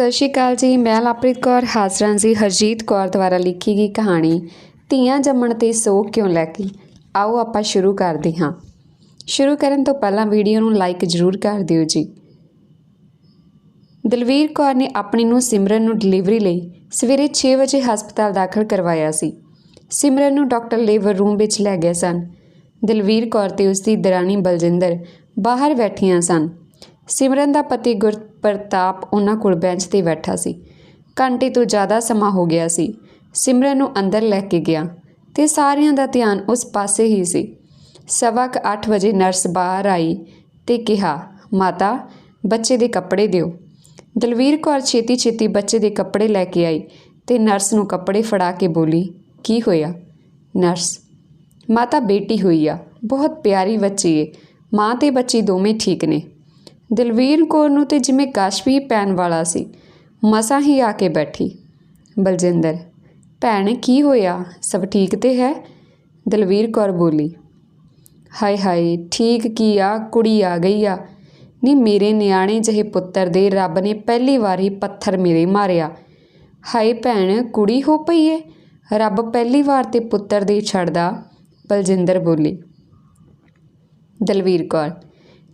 ਸਤਿ ਸ਼੍ਰੀ ਅਕਾਲ ਜੀ, ਮੈਂ ਲਵਪ੍ਰੀਤ ਕੌਰ, ਹਾਜ਼ਰਾਂ ਜੀ ਹਰਜੀਤ ਕੌਰ ਦੁਆਰਾ ਲਿਖੀ ਗਈ ਕਹਾਣੀ, ਧੀਆਂ ਜੰਮਣ ਤੇ ਸੋਗ ਕਿਉਂ ਲੈ ਕੇ ਆਓ ਆਪਾਂ ਸ਼ੁਰੂ ਕਰਦੇ ਹਾਂ। ਸ਼ੁਰੂ ਕਰਨ ਤੋਂ ਪਹਿਲਾਂ ਵੀਡੀਓ ਨੂੰ ਲਾਈਕ ਜ਼ਰੂਰ ਕਰ ਦਿਓ ਜੀ। ਦਲਵੀਰ ਕੌਰ ਨੇ ਆਪਣੀ ਨੂੰ ਸਿਮਰਨ ਨੂੰ ਡਿਲੀਵਰੀ ਲਈ ਸਵੇਰੇ 6 ਵਜੇ ਹਸਪਤਾਲ ਦਾਖਲ ਕਰਵਾਇਆ ਸੀ। ਸਿਮਰਨ ਨੂੰ ਡਾਕਟਰ ਲੇਬਰ ਰੂਮ ਵਿੱਚ ਲੈ ਗਏ ਸਨ। ਦਲਵੀਰ ਕੌਰ ਤੇ ਉਸ ਦੀ ਦਰਾਣੀ ਬਲਜਿੰਦਰ ਬਾਹਰ ਬੈਠੀਆਂ ਸਨ। ਸਿਮਰਨ ਦਾ ਪਤੀ ਗੁਰਪ੍ਰਤਾਪ ਉਹਨਾਂ ਕੋਲ ਬੈਂਚ ਤੇ ਬੈਠਾ ਸੀ। ਘੰਟੇ ਤੋਂ ਜ਼ਿਆਦਾ ਸਮਾਂ ਹੋ ਗਿਆ ਸੀ। ਸਿਮਰਨ ਨੂੰ ਅੰਦਰ ਲੈ ਕੇ ਗਿਆ ਤੇ ਸਾਰਿਆਂ ਦਾ ਧਿਆਨ ਉਸ ਪਾਸੇ ਹੀ ਸੀ। ਸਵਾ ਕੁ ਅੱਠ ਵਜੇ ਨਰਸ ਬਾਹਰ ਆਈ ਤੇ ਕਿਹਾ, ਮਾਤਾ, ਬੱਚੇ ਦੇ ਕੱਪੜੇ ਦਿਓ। ਦਲਵੀਰ ਕੌਰ ਛੇਤੀ ਛੇਤੀ ਬੱਚੇ ਦੇ ਕੱਪੜੇ ਲੈ ਕੇ ਆਈ ਤੇ ਨਰਸ ਨੂੰ ਕੱਪੜੇ ਫੜਾ ਕੇ ਬੋਲੀ, ਕੀ ਹੋਇਆ? ਨਰਸ, ਮਾਤਾ ਬੇਟੀ ਹੋਈ ਆ, ਬਹੁਤ ਪਿਆਰੀ ਬੱਚੀ ਏ। ਮਾਂ ਤੇ ਬੱਚੀ ਦੋਵੇਂ ਠੀਕ ਨੇ। ਦਲਵੀਰ ਕੌਰ ਨੂੰ ਤੇ ਜਿਵੇਂ ਕਸ਼ ਵੀ ਪੈਣ ਵਾਲਾ ਸੀ, ਮਸਾਂ ਹੀ ਆ ਕੇ ਬੈਠੀ। ਬਲਜਿੰਦਰ, ਭੈਣ, ਕੀ ਹੋਇਆ? ਸਭ ਠੀਕ ਤੇ ਹੈ? ਦਲਵੀਰ ਕੌਰ ਬੋਲੀ, ਹਾਏ ਹਾਏ, ਠੀਕ ਕੀ ਆ? ਕੁੜੀ ਆ ਗਈ ਆ। ਨੀ ਮੇਰੇ ਨਿਆਣੇ ਜਿਹੇ ਪੁੱਤਰ ਦੇ ਰੱਬ ਨੇ ਪਹਿਲੀ ਵਾਰੀ ਪੱਥਰ ਮੇਰੇ ਮਾਰਿਆ। ਹਾਏ ਭੈਣ, ਕੁੜੀ ਹੋ ਪਈ ਏ? ਰੱਬ ਪਹਿਲੀ ਵਾਰ ਤੇ ਪੁੱਤਰ ਦੇ ਛੱਡਦਾ। ਬਲਜਿੰਦਰ ਬੋਲੀ, ਦਲਵੀਰ ਕੌਰ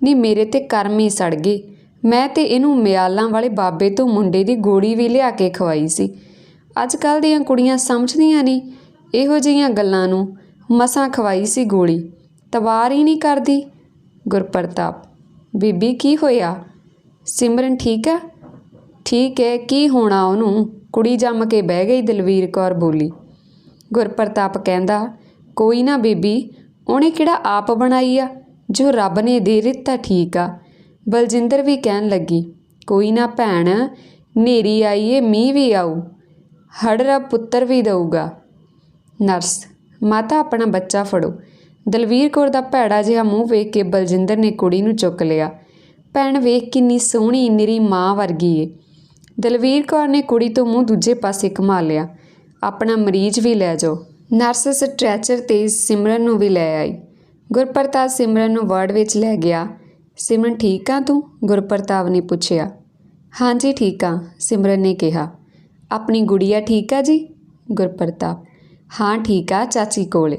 ਨੀ ਮੇਰੇ ਤੇ ਕਰਮ ਹੀ ਸੜ ਗਏ। ਮੈਂ ਤੇ ਇਹਨੂੰ ਮਿਆਲਾਂ ਵਾਲੇ ਬਾਬੇ ਤੋਂ ਮੁੰਡੇ ਦੀ ਗੋਲੀ ਵੀ ਲਿਆ ਕੇ ਖਵਾਈ ਸੀ। ਅੱਜ ਕੱਲ ਦੀਆਂ ਕੁੜੀਆਂ ਸਮਝਦੀਆਂ ਨਹੀਂ ਇਹੋ ਜਿਹੀਆਂ ਗੱਲਾਂ ਨੂੰ। ਮਸਾਂ ਖਵਾਈ ਸੀ ਗੋਲੀ। ਤਵਾਰ ਹੀ ਨਹੀਂ ਕਰਦੀ। ਗੁਰਪ੍ਰਤਾਪ, ਬੀਬੀ ਕੀ ਹੋਇਆ? ਸਿਮਰਨ ਠੀਕ ਆ? ਠੀਕ ਹੈ ਕੀ ਹੋਣਾ ਉਹਨੂੰ? ਕੁੜੀ ਜੰਮ ਕੇ ਬਹਿ ਗਈ ਦਲਵੀਰ ਕੌਰ ਬੋਲੀ। ਗੁਰਪ੍ਰਤਾਪ ਕਹਿੰਦਾ, ਕੋਈ ਨਾ ਬੀਬੀ, ਉਹਨੇ ਕਿਹੜਾ ਆਪ ਬਣਾਈ ਆ? ਜੋ ਰੱਬ ਨੇ ਦੇ ਦਿੱਤਾ ਠੀਕ ਆ। ਬਲਜਿੰਦਰ ਵੀ ਕਹਿਣ ਲੱਗੀ, ਕੋਈ ਨਾ ਭੈਣ, ਨੇਰੀ ਆਈਏ, ਮੀਂਹ ਵੀ ਆਊ ਹੜ ਰੱਬ ਪੁੱਤਰ ਵੀ ਦਊਗਾ। ਨਰਸ, ਮਾਤਾ ਆਪਣਾ ਬੱਚਾ ਫੜੋ। ਦਲਵੀਰ ਕੌਰ ਦਾ ਭੈੜਾ ਜਿਹਾ ਮੂੰਹ ਵੇਖ ਕੇ ਬਲਜਿੰਦਰ ਨੇ ਕੁੜੀ ਨੂੰ ਚੁੱਕ ਲਿਆ। ਭੈਣ, ਵੇਖ ਕਿੰਨੀ ਸੋਹਣੀ ਨਿਰੀ ਮਾਂ ਵਰਗੀ ਏ। ਦਲਵੀਰ ਕੌਰ ਨੇ ਕੁੜੀ ਤੋਂ ਮੂੰਹ ਦੂਜੇ ਪਾਸੇ ਘੁਮਾ ਲਿਆ। ਆਪਣਾ ਮਰੀਜ਼ ਵੀ ਲੈ ਜਾਓ। ਨਰਸ ਸਟ੍ਰੈਚਰ ਤੇ ਸਿਮਰਨ ਨੂੰ ਵੀ ਲੈ ਆਈ। ਗੁਰਪ੍ਰਤਾਪ ਸਿਮਰਨ ਨੂੰ ਵਾਰਡ ਵਿੱਚ ਲੈ ਗਿਆ। ਸਿਮਰਨ, ਠੀਕ ਆ ਤੂੰ? ਗੁਰਪ੍ਰਤਾਪ ਨੇ ਪੁੱਛਿਆ। ਹਾਂਜੀ, ਠੀਕ ਆ, ਸਿਮਰਨ ਨੇ ਕਿਹਾ। ਆਪਣੀ ਗੁੜੀਆ ਠੀਕ ਆ ਜੀ? ਗੁਰਪ੍ਰਤਾਪ। ਹਾਂ, ਠੀਕ ਆ, ਚਾਚੀ ਕੋਲੇ।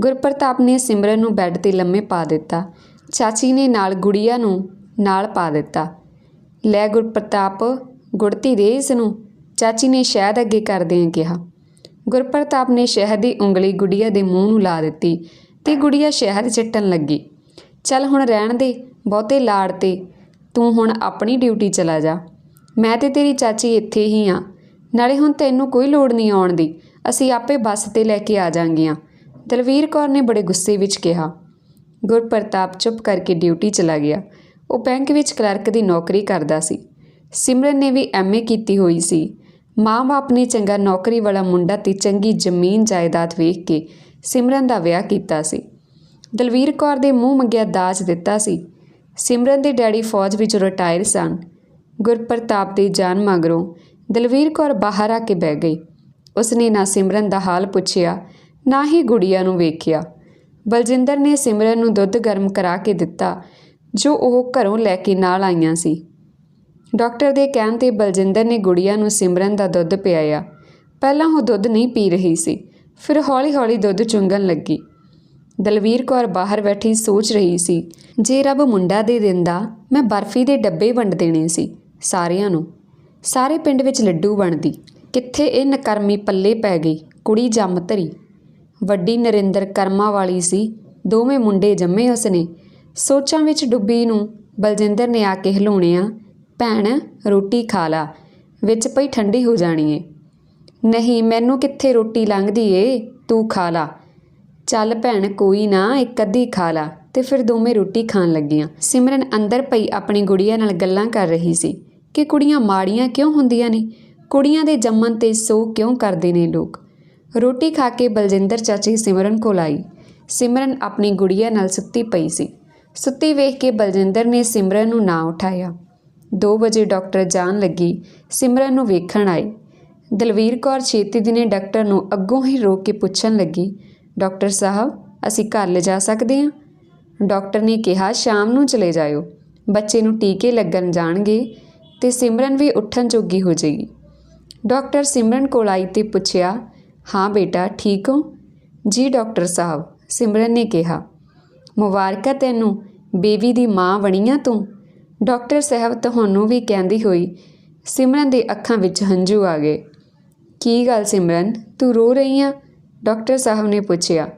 ਗੁਰਪ੍ਰਤਾਪ ਨੇ ਸਿਮਰਨ ਨੂੰ ਬੈੱਡ ਤੇ ਲੰਮੇ ਪਾ ਦਿੱਤਾ। ਚਾਚੀ ਨੇ ਨਾਲ ਗੁੜੀਆ ਨੂੰ ਨਾਲ ਪਾ ਦਿੱਤਾ। ਲੈ ਗੁਰਪ੍ਰਤਾਪ, ਗੁੜਤੀ ਦੇ ਇਸ ਨੂੰ। ਚਾਚੀ ਨੇ ਸ਼ਹਿਦ ਅੱਗੇ ਕਰਦਿਆਂ ਕਿਹਾ। ਗੁਰਪ੍ਰਤਾਪ ਨੇ ਸ਼ਹਿਦ ਦੀ ਉਂਗਲੀ ਗੁੜੀਆ ਦੇ ਮੂੰਹ ਨੂੰ ਲਾ ਦਿੱਤੀ। ਤੇ ਗੁੜੀਆ ਸ਼ਹਿਰ ਚਿੱਟਣ ਲੱਗੀ। ਚੱਲ ਹੁਣ ਰਹਿਣ ਦੇ, ਬਹੁਤੇ ਲਾੜ ਤੇ, ਤੂੰ ਹੁਣ ਆਪਣੀ ਡਿਊਟੀ ਚਲਾ ਜਾ। ਮੈਂ ਤੇ ਤੇਰੀ ਚਾਚੀ ਇੱਥੇ ਹੀ ਆ। ਨਾਲੇ ਹੁਣ ਤੈਨੂੰ ਕੋਈ ਲੋੜ ਨਹੀਂ ਆਉਣ ਦੀ। ਅਸੀਂ ਆਪੇ ਬੱਸ ਤੇ ਲੈ ਕੇ ਆ ਜਾਾਂਗੀਆਂ। ਦਲਵੀਰ ਕੌਰ ਨੇ ਬੜੇ ਗੁੱਸੇ ਵਿੱਚ ਕਿਹਾ। ਗੁਰਪ੍ਰਤਾਪ ਚੁੱਪ ਕਰਕੇ ਡਿਊਟੀ ਚਲਾ ਗਿਆ। ਉਹ ਬੈਂਕ ਵਿੱਚ ਕਲਰਕ ਦੀ ਨੌਕਰੀ ਕਰਦਾ ਸੀ। ਸਿਮਰਨ ਨੇ ਵੀ ਐਮਏ ਕੀਤੀ ਹੋਈ ਸੀ। ਮਾਂ-ਬਾਪ ਨੇ ਚੰਗਾ ਨੌਕਰੀ ਵਾਲਾ ਮੁੰਡਾ ਤੇ ਚੰਗੀ ਜ਼ਮੀਨ ਜਾਇਦਾਦ ਵੇਖ ਕੇ ਸਿਮਰਨ ਦਾ ਵਿਆਹ ਕੀਤਾ ਸੀ। ਦਲਵੀਰ ਕੌਰ ਦੇ ਮੂੰਹ ਮੰਗਿਆ ਦਾਜ ਦਿੱਤਾ ਸੀ। ਸਿਮਰਨ ਦੇ ਡੈਡੀ ਫੌਜ ਵਿੱਚ ਰਿਟਾਇਰ ਸਨ। ਗੁਰਪ੍ਰਤਾਪ ਦੀ ਜਾਨ ਮਗਰੋਂ ਦਲਵੀਰ ਕੌਰ ਬਾਹਰ ਆ ਕੇ ਬਹਿ ਗਈ। ਉਸਨੇ ਨਾ ਸਿਮਰਨ ਦਾ ਹਾਲ ਪੁੱਛਿਆ, ਨਾ ਹੀ ਗੁੜੀਆ ਨੂੰ ਵੇਖਿਆ। ਬਲਜਿੰਦਰ ਨੇ ਸਿਮਰਨ ਨੂੰ ਦੁੱਧ ਗਰਮ ਕਰਾ ਕੇ ਦਿੱਤਾ, ਜੋ ਉਹ ਘਰੋਂ ਲੈ ਕੇ ਨਾਲ ਆਈਆਂ ਸੀ। ਡਾਕਟਰ ਦੇ ਕਹਿਣ ਤੇ ਬਲਜਿੰਦਰ ਨੇ ਗੁੜੀਆ ਨੂੰ ਸਿਮਰਨ ਦਾ ਦੁੱਧ ਪਿਆਇਆ। ਪਹਿਲਾਂ ਉਹ ਦੁੱਧ ਨਹੀਂ ਪੀ ਰਹੀ ਸੀ। ਫਿਰ ਹੌਲੀ-ਹੌਲੀ ਦੁੱਧ ਚੁੰਗਣ ਲੱਗੀ। ਦਲਵੀਰ ਕੌਰ ਬਾਹਰ ਬੈਠੀ ਸੋਚ ਰਹੀ ਸੀ, ਜੇ ਰੱਬ ਮੁੰਡਾ ਦੇ ਦਿੰਦਾ, ਮੈਂ ਬਰਫੀ ਦੇ ਡੱਬੇ ਵੰਡ ਦੇਣੇ ਸੀ ਸਾਰਿਆਂ ਨੂੰ। ਸਾਰੇ ਪਿੰਡ ਵਿੱਚ ਲੱਡੂ ਬਣਦੀ ਕਿੱਥੇ ਇਹ ਨਕਰਮੀ ਪੱਲੇ ਪੈ ਗਈ, ਕੁੜੀ ਜੰਮ ਧਰੀ। ਵੱਡੀ ਨਰਿੰਦਰ ਕਰਮਾ ਵਾਲੀ ਸੀ, ਦੋਵੇਂ ਮੁੰਡੇ ਜੰਮੇ ਉਸਨੇ। ਸੋਚਾਂ ਵਿੱਚ ਡੁੱਬੀ ਨੂੰ ਬਲਜਿੰਦਰ ਨੇ ਆ ਕੇ ਹਿਲਾਉਣਿਆ, ਭੈਣ, ਰੋਟੀ ਖਾ ਲਾ, ਵਿੱਚ ਪਈ ਠੰਡੀ ਹੋ ਜਾਣੀ ਏ। ਨਹੀਂ, ਮੈਨੂੰ ਕਿੱਥੇ ਰੋਟੀ ਲੰਘਦੀ ਏ? ਤੂੰ ਖਾ ਲਾ। ਚੱਲ ਭੈਣ, ਕੋਈ ਨਾ, ਇੱਕ ਅੱਧੀ ਖਾ ਲਾ। ਤੇ ਫਿਰ ਦੋਵੇਂ ਰੋਟੀ ਖਾਣ ਲੱਗੀਆਂ। ਸਿਮਰਨ ਅੰਦਰ ਪਈ ਆਪਣੀ ਗੁੜੀਆ ਨਾਲ ਗੱਲਾਂ ਕਰ ਰਹੀ ਸੀ ਕਿ ਕੁੜੀਆਂ ਮਾੜੀਆਂ ਕਿਉਂ ਹੁੰਦੀਆਂ ਨੇ? ਕੁੜੀਆਂ ਦੇ ਜੰਮਣ ਤੇ ਸੋ ਕਿਉਂ ਕਰਦੇ ਨੇ ਲੋਕ? ਰੋਟੀ ਖਾ ਕੇ ਬਲਜਿੰਦਰ ਚਾਚੀ ਸਿਮਰਨ ਕੋਲ ਆਈ। ਸਿਮਰਨ ਆਪਣੀ ਗੁੜੀਆ ਨਾਲ ਸੁੱਤੀ ਪਈ ਸੀ। ਸੁੱਤੀ ਵੇਖ ਕੇ ਬਲਜਿੰਦਰ ਨੇ ਸਿਮਰਨ ਨੂੰ ਨਾ ਉਠਾਇਆ। 2 ਵਜੇ ਡਾਕਟਰ ਜਾਣ ਲੱਗੀ। ਸਿਮਰਨ ਨੂੰ ਵੇਖਣ ਆਏ। ਦਲਵੀਰ ਕੌਰ ਛੇਤੀ ਦਿਨੇ ਡਾਕਟਰ ਨੂੰ ਅੱਗੋਂ ਹੀ ਰੋਕ ਕੇ ਪੁੱਛਣ ਲੱਗੀ, ਡਾਕਟਰ ਸਾਹਿਬ, ਅਸੀਂ ਘਰ ਲਿਜਾ ਸਕਦੇ ਹਾਂ? ਡਾਕਟਰ ਨੇ ਕਿਹਾ, ਸ਼ਾਮ ਨੂੰ ਚਲੇ ਜਾਇਓ। ਬੱਚੇ ਨੂੰ ਟੀਕੇ ਲੱਗਣ ਜਾਣਗੇ ਤੇ ਸਿਮਰਨ ਵੀ ਉੱਠਣ ਜੋਗੀ ਹੋ ਜਾਏਗੀ। ਡਾਕਟਰ ਸਿਮਰਨ ਕੋਲ ਆਈ ਤੇ ਪੁੱਛਿਆ, ਹਾਂ ਬੇਟਾ, ਠੀਕ ਹੋ? ਜੀ ਡਾਕਟਰ ਸਾਹਿਬ, ਸਿਮਰਨ ਨੇ ਕਿਹਾ। ਮੁਬਾਰਕਾਂ ਤੈਨੂੰ, ਬੇਬੀ ਦੀ ਮਾਂ ਬਣੀਆਂ ਤੂੰ। ਡਾਕਟਰ ਸਾਹਿਬ ਤੁਹਾਨੂੰ ਵੀ ਕਹਿੰਦੀ ਹੋਈ ਸਿਮਰਨ ਦੇ ਅੱਖਾਂ ਵਿੱਚ ਹੰਝੂ ਆ ਗਏ। ਕੀ ਗੱਲ ਸਿਮਰਨ? ਤੂੰ ਰੋ ਰਹੀ ਆ? ਡਾਕਟਰ ਸਾਹਿਬ ਨੇ ਪੁੱਛਿਆ।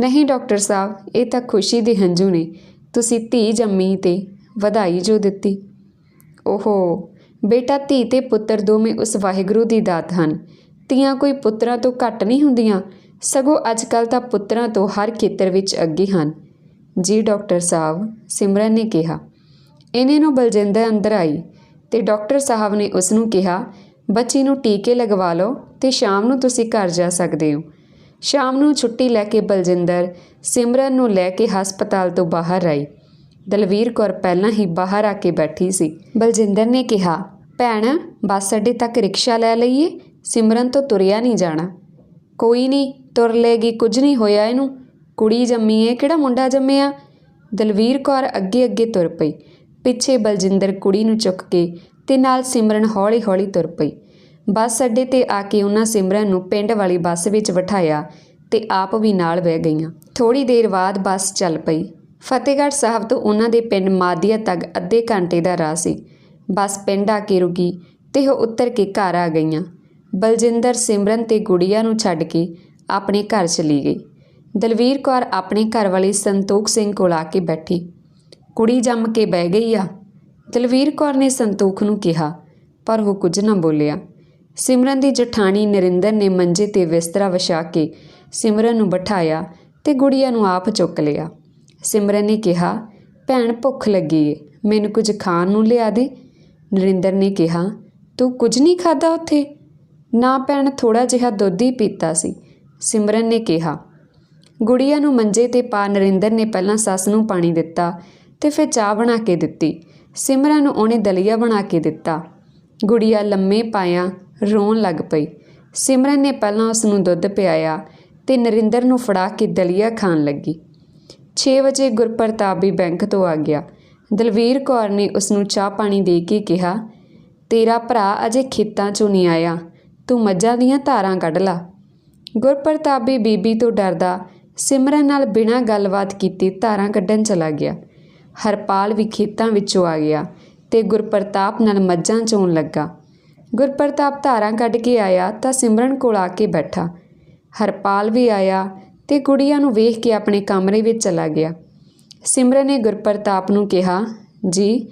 ਨਹੀਂ ਡਾਕਟਰ ਸਾਹਿਬ, ਇਹ ਤਾਂ ਖੁਸ਼ੀ ਦੇ ਹੰਝੂ ਨੇ। ਤੁਸੀਂ ਧੀ ਜੰਮੀ ਤੇ ਵਧਾਈ ਜੋ ਦਿੱਤੀ। ਓਹੋ, ਬੇਟਾ ਧੀ ਤੇ ਪੁੱਤਰ ਦੋਵੇਂ ਉਸ ਵਾਹਿਗੁਰੂ ਦੀ ਦਾਤ ਹਨ। ਧੀਆਂ ਕੋਈ ਪੁੱਤਰਾਂ ਤੋਂ ਘੱਟ ਨਹੀਂ ਹੁੰਦੀਆਂ। ਸਗੋਂ ਅੱਜਕੱਲ ਤਾਂ ਪੁੱਤਰਾਂ ਤੋਂ ਹਰ ਖੇਤਰ ਵਿੱਚ ਅੱਗੇ ਹਨ। ਜੀ ਡਾਕਟਰ ਸਾਹਿਬ, ਸਿਮਰਨ ਨੇ ਕਿਹਾ। ਇਹਨੇ ਨੂੰ ਬਲਜਿੰਦਰ ਅੰਦਰ ਆਈ ਤੇ ਡਾਕਟਰ ਸਾਹਿਬ ਨੇ ਉਸ ਨੂੰ ਕਿਹਾ ਬੱਚੀ ਨੂੰ ਟੀਕੇ ਲਗਵਾ ਲਓ ਤੇ ਸ਼ਾਮ ਨੂੰ ਤੁਸੀਂ ਘਰ ਜਾ ਸਕਦੇ ਹੋ। ਸ਼ਾਮ ਨੂੰ ਛੁੱਟੀ ਲੈ ਕੇ ਬਲਜਿੰਦਰ ਸਿਮਰਨ ਨੂੰ ਲੈ ਕੇ ਹਸਪਤਾਲ ਤੋਂ ਬਾਹਰ ਆਈ। ਦਲਵੀਰ ਕੌਰ ਪਹਿਲਾਂ ਹੀ ਬਾਹਰ ਆ ਕੇ ਬੈਠੀ ਸੀ। ਬਲਜਿੰਦਰ ਨੇ ਕਿਹਾ, ਭੈਣ, ਬੱਸ ਅੱਡੇ ਤੱਕ ਰਿਕਸ਼ਾ ਲੈ ਲਈਏ, ਸਿਮਰਨ ਤੋਂ ਤੁਰਿਆ ਨਹੀਂ ਜਾਣਾ। ਕੋਈ ਨਹੀਂ, ਤੁਰ ਲੇਗੀ ਕੁਝ ਨਹੀਂ ਹੋਇਆ ਇਹਨੂੰ। ਕੁੜੀ ਜੰਮੀ ਏ ਕਿਹੜਾ ਮੁੰਡਾ ਜੰਮਿਆ? ਦਲਵੀਰ ਕੌਰ ਅੱਗੇ ਅੱਗੇ ਤੁਰ ਪਈ। ਪਿੱਛੇ ਬਲਜਿੰਦਰ ਕੁੜੀ ਨੂੰ ਚੁੱਕ ਕੇ ਤੇ ਨਾਲ ਸਿਮਰਨ ਹੌਲੀ-ਹੌਲੀ ਤੁਰ ਪਈ। ਬੱਸ ਅੱਡੇ ਤੇ ਆ ਕੇ ਉਹਨਾਂ ਸਿਮਰਨ ਨੂੰ ਪਿੰਡ ਵਾਲੀ ਬੱਸ ਵਿੱਚ ਬਿਠਾਇਆ ਤੇ ਆਪ ਵੀ ਨਾਲ ਬਹਿ ਗਈਆਂ। ਥੋੜੀ ਦੇਰ ਬਾਅਦ ਬੱਸ ਚੱਲ ਪਈ। ਫਤਿਹਗੜ੍ਹ ਸਾਹਿਬ ਤੋਂ ਉਹਨਾਂ ਦੇ ਪਿੰਡ ਮਾਦੀਆ ਤੱਕ ਅੱਧੇ ਘੰਟੇ ਦਾ ਰਾਹ ਸੀ। ਬੱਸ ਪਿੰਡ ਆ ਕੇ ਰੁਕੀ ਤੇ ਉਹ ਉੱਤਰ ਕੇ ਘਰ ਆ ਗਈਆਂ। ਬਲਜਿੰਦਰ, ਸਿਮਰਨ ਤੇ ਗੁੜੀਆ ਨੂੰ ਛੱਡ ਕੇ ਆਪਣੇ ਘਰ ਚਲੀ ਗਈ। ਦਲਵੀਰ ਕੌਰ ਆਪਣੇ ਘਰ ਵਾਲੇ ਸੰਤੋਖ ਸਿੰਘ ਕੋਲ ਆ ਕੇ ਬੈਠੀ। ਕੁੜੀ ਜੰਮ ਕੇ ਬਹਿ ਗਈ ਆ? ਦਲਵੀਰ ਕੌਰ ਨੇ ਸੰਤੋਖ ਨੂੰ ਕਿਹਾ, ਪਰ ਉਹ ਕੁਝ ਨਾ ਬੋਲਿਆ। ਸਿਮਰਨ ਦੀ ਜਠਾਣੀ ਨਰਿੰਦਰ ਨੇ ਮੰਜੇ ਤੇ ਬਿਸਤਰਾ ਵਿਛਾ ਕੇ ਸਿਮਰਨ ਨੂੰ ਬਿਠਾਇਆ ਤੇ ਗੁੜੀਆ ਨੂੰ ਆਪ ਚੁੱਕ ਲਿਆ। ਸਿਮਰਨ ਨੇ ਕਿਹਾ, ਭੈਣ, ਭੁੱਖ ਲੱਗੀ ਏ, ਮੈਨੂੰ ਕੁਝ ਖਾਣ ਨੂੰ ਲਿਆ ਦੇ। ਨਰਿੰਦਰ ਨੇ ਕਿਹਾ, ਤੂੰ ਕੁਝ ਨਹੀਂ ਖਾਦਾ ਉੱਥੇ? ਨਾ ਭੈਣ ਥੋੜਾ ਜਿਹਾ ਦੁੱਧ ਹੀ ਪੀਤਾ ਸੀ। ਸਿਮਰਨ ਨੇ ਕਿਹਾ। ਗੁੜੀਆ ਨੂੰ ਮੰਜੇ ਤੇ ਪਾ ਨਰਿੰਦਰ ਨੇ ਪਹਿਲਾਂ ਸੱਸ ਨੂੰ ਪਾਣੀ ਦਿੱਤਾ ਤੇ ਫਿਰ ਚਾਹ ਬਣਾ ਕੇ ਦਿੱਤੀ। ਸਿਮਰਨ ਨੂੰ ਉਹਨੇ ਦਲੀਆ ਬਣਾ ਕੇ ਦਿੱਤਾ। ਗੁੜੀਆ ਲੰਮੇ ਪਾਇਆ ਰੋਣ ਲੱਗ ਪਈ। ਸਿਮਰਨ ਨੇ ਪਹਿਲਾਂ ਉਸ ਨੂੰ ਦੁੱਧ ਪਿਆਇਆ ਤੇ ਨਰਿੰਦਰ ਨੂੰ ਫੜਾ ਕੇ ਦਲੀਆ ਖਾਣ ਲੱਗੀ। 6 ਵਜੇ ਗੁਰਪ੍ਰਤਾਪ ਵੀ ਬੈਂਕ ਤੋਂ ਆ ਗਿਆ। ਦਲਵੀਰ ਕੌਰ ਨੇ ਉਸ ਨੂੰ ਚਾਹ ਪਾਣੀ ਦੇ ਕੇ ਕਿਹਾ, ਤੇਰਾ ਭਰਾ ਅਜੇ ਖੇਤਾਂ 'ਚੋਂ ਨਹੀਂ ਆਇਆ। ਤੂੰ ਮੱਝਾਂ ਦੀਆਂ ਧਾਰਾਂ ਕੱਢ ਲਾ। ਗੁਰਪ੍ਰਤਾਪ ਵੀ ਬੀਬੀ ਤੋਂ ਡਰਦਾ ਸਿਮਰਨ ਨਾਲ ਬਿਨਾਂ ਗੱਲਬਾਤ ਕੀਤੇ ਧਾਰਾਂ ਕੱਢਣ ਚਲਾ ਗਿਆ। ਹਰਪਾਲ ਵੀ ਖੇਤਾਂ ਵਿੱਚੋਂ ਆ ਗਿਆ ਤੇ ਗੁਰਪ੍ਰਤਾਪ ਨਾਲ ਮੱਝਾਂ ਚੋਣ ਲੱਗਾ। ਗੁਰਪ੍ਰਤਾਪ ਧਾਰਾਂ ਕੱਢ ਕੇ ਆਇਆ ਤਾਂ ਸਿਮਰਨ ਕੋਲ ਆ ਕੇ ਬੈਠਾ। ਹਰਪਾਲ ਵੀ ਆਇਆ ਤੇ ਕੁੜੀਆਂ ਨੂੰ ਵੇਖ ਕੇ ਆਪਣੇ ਕਮਰੇ ਵਿੱਚ ਚਲਾ ਗਿਆ। ਸਿਮਰਨ ਨੇ ਗੁਰਪ੍ਰਤਾਪ ਨੂੰ ਕਿਹਾ, ਜੀ,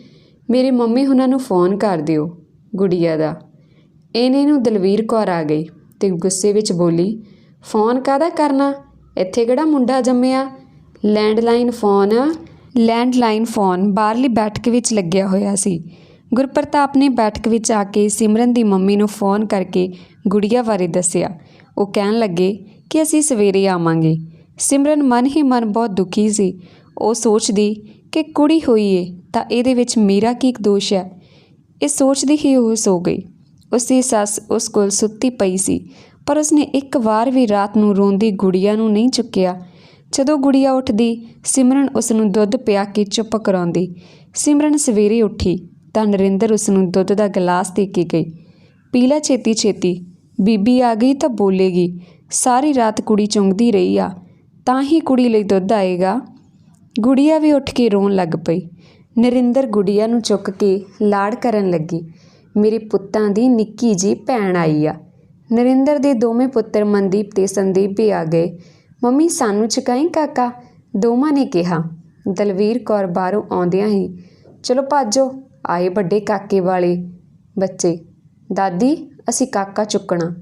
ਮੇਰੀ ਮੰਮੀ ਉਹਨਾਂ ਨੂੰ ਫੋਨ ਕਰ ਦਿਓ ਗੁੜੀਆ ਦਾ। ਇਹਨੇ ਨੂੰ ਦਲਵੀਰ ਕੌਰ ਆ ਗਈ ਤੇ ਗੁੱਸੇ ਵਿੱਚ ਬੋਲੀ, ਫੋਨ ਕਾਦਾ ਕਰਨਾ? ਇੱਥੇ ਕਿਹੜਾ ਮੁੰਡਾ ਜੰਮਿਆ? ਲੈਂਡਲਾਈਨ ਫੋਨ ਲੈਂਡਲਾਈਨ ਫੋਨ ਬਾਹਰਲੀ ਬੈਠਕ ਵਿੱਚ ਲੱਗਿਆ ਹੋਇਆ ਸੀ। ਗੁਰਪ੍ਰਤਾਪ ਨੇ ਬੈਠਕ ਵਿੱਚ ਆ ਕੇ ਸਿਮਰਨ ਦੀ ਮੰਮੀ ਨੂੰ ਫੋਨ ਕਰਕੇ ਗੁੜੀਆ ਬਾਰੇ ਦੱਸਿਆ। ਉਹ ਕਹਿਣ ਲੱਗੇ ਕਿ ਅਸੀਂ ਸਵੇਰੇ ਆਵਾਂਗੇ। ਸਿਮਰਨ ਮਨ ਹੀ ਮਨ ਬਹੁਤ ਦੁਖੀ ਸੀ। ਉਹ ਸੋਚਦੀ ਕਿ ਕੁੜੀ ਹੋਈ ਏ ਤਾਂ ਇਹਦੇ ਵਿੱਚ ਮੇਰਾ ਕੀ ਦੋਸ਼ ਹੈ। ਇਹ ਸੋਚਦੀ ਹੀ ਉਹ ਸੋ ਗਈ। ਉਸਦੀ ਸੱਸ ਉਸ ਕੋਲ ਸੁੱਤੀ ਪਈ ਸੀ, ਪਰ ਉਸਨੇ ਇੱਕ ਵਾਰ ਵੀ ਰਾਤ ਨੂੰ ਰੋਂਦੀ ਗੁੜੀਆ ਨੂੰ ਨਹੀਂ ਚੁੱਕਿਆ। ਜਦੋਂ ਗੁੜੀਆ ਉੱਠਦੀ, ਸਿਮਰਨ ਉਸ ਨੂੰ ਦੁੱਧ ਪਿਆ ਕੇ ਚੁੱਪ ਕਰਾਉਂਦੀ। ਸਿਮਰਨ ਸਵੇਰੇ ਉੱਠੀ ਤਾਂ ਨਰਿੰਦਰ ਉਸ ਨੂੰ ਦੁੱਧ ਦਾ ਗਲਾਸ ਦੇ ਕੇ ਗਈ। ਪੀਲਾ ਛੇਤੀ ਛੇਤੀ, ਬੀਬੀ ਆ ਗਈ ਤਾਂ ਬੋਲੇਗੀ, ਸਾਰੀ ਰਾਤ ਕੁੜੀ ਚੁੰਗਦੀ ਰਹੀ ਆ, ਤਾਂ ਹੀ ਕੁੜੀ ਲਈ ਦੁੱਧ ਆਏਗਾ? ਗੁੜੀਆ ਵੀ ਉੱਠ ਕੇ ਰੋਣ ਲੱਗ ਪਈ। ਨਰਿੰਦਰ ਗੁੜੀਆ ਨੂੰ ਚੁੱਕ ਕੇ ਲਾੜ ਕਰਨ ਲੱਗੀ, ਮੇਰੇ ਪੁੱਤਾਂ ਦੀ ਨਿੱਕੀ ਜੀ ਭੈਣ ਆਈ ਆ। ਨਰਿੰਦਰ ਦੇ ਦੋਵੇਂ ਪੁੱਤਰ ਮਨਦੀਪ ਤੇ ਸੰਦੀਪ ਵੀ ਆ ਗਏ। ਮੰਮੀ, ਸਾਨੂੰ ਚੁਕਾਈ ਕਾਕਾ? ਦੋਵਾਂ ਨੇ ਕਿਹਾ। ਦਲਵੀਰ ਕੌਰ ਬਾਹਰੋਂ ਆਉਂਦਿਆਂ ਹੀ, ਚਲੋ ਭਾਜੋ, ਆਏ ਵੱਡੇ ਕਾਕੇ ਵਾਲੇ। ਬੱਚੇ, ਦਾਦੀ, ਅਸੀਂ ਕਾਕਾ ਚੁੱਕਣਾ।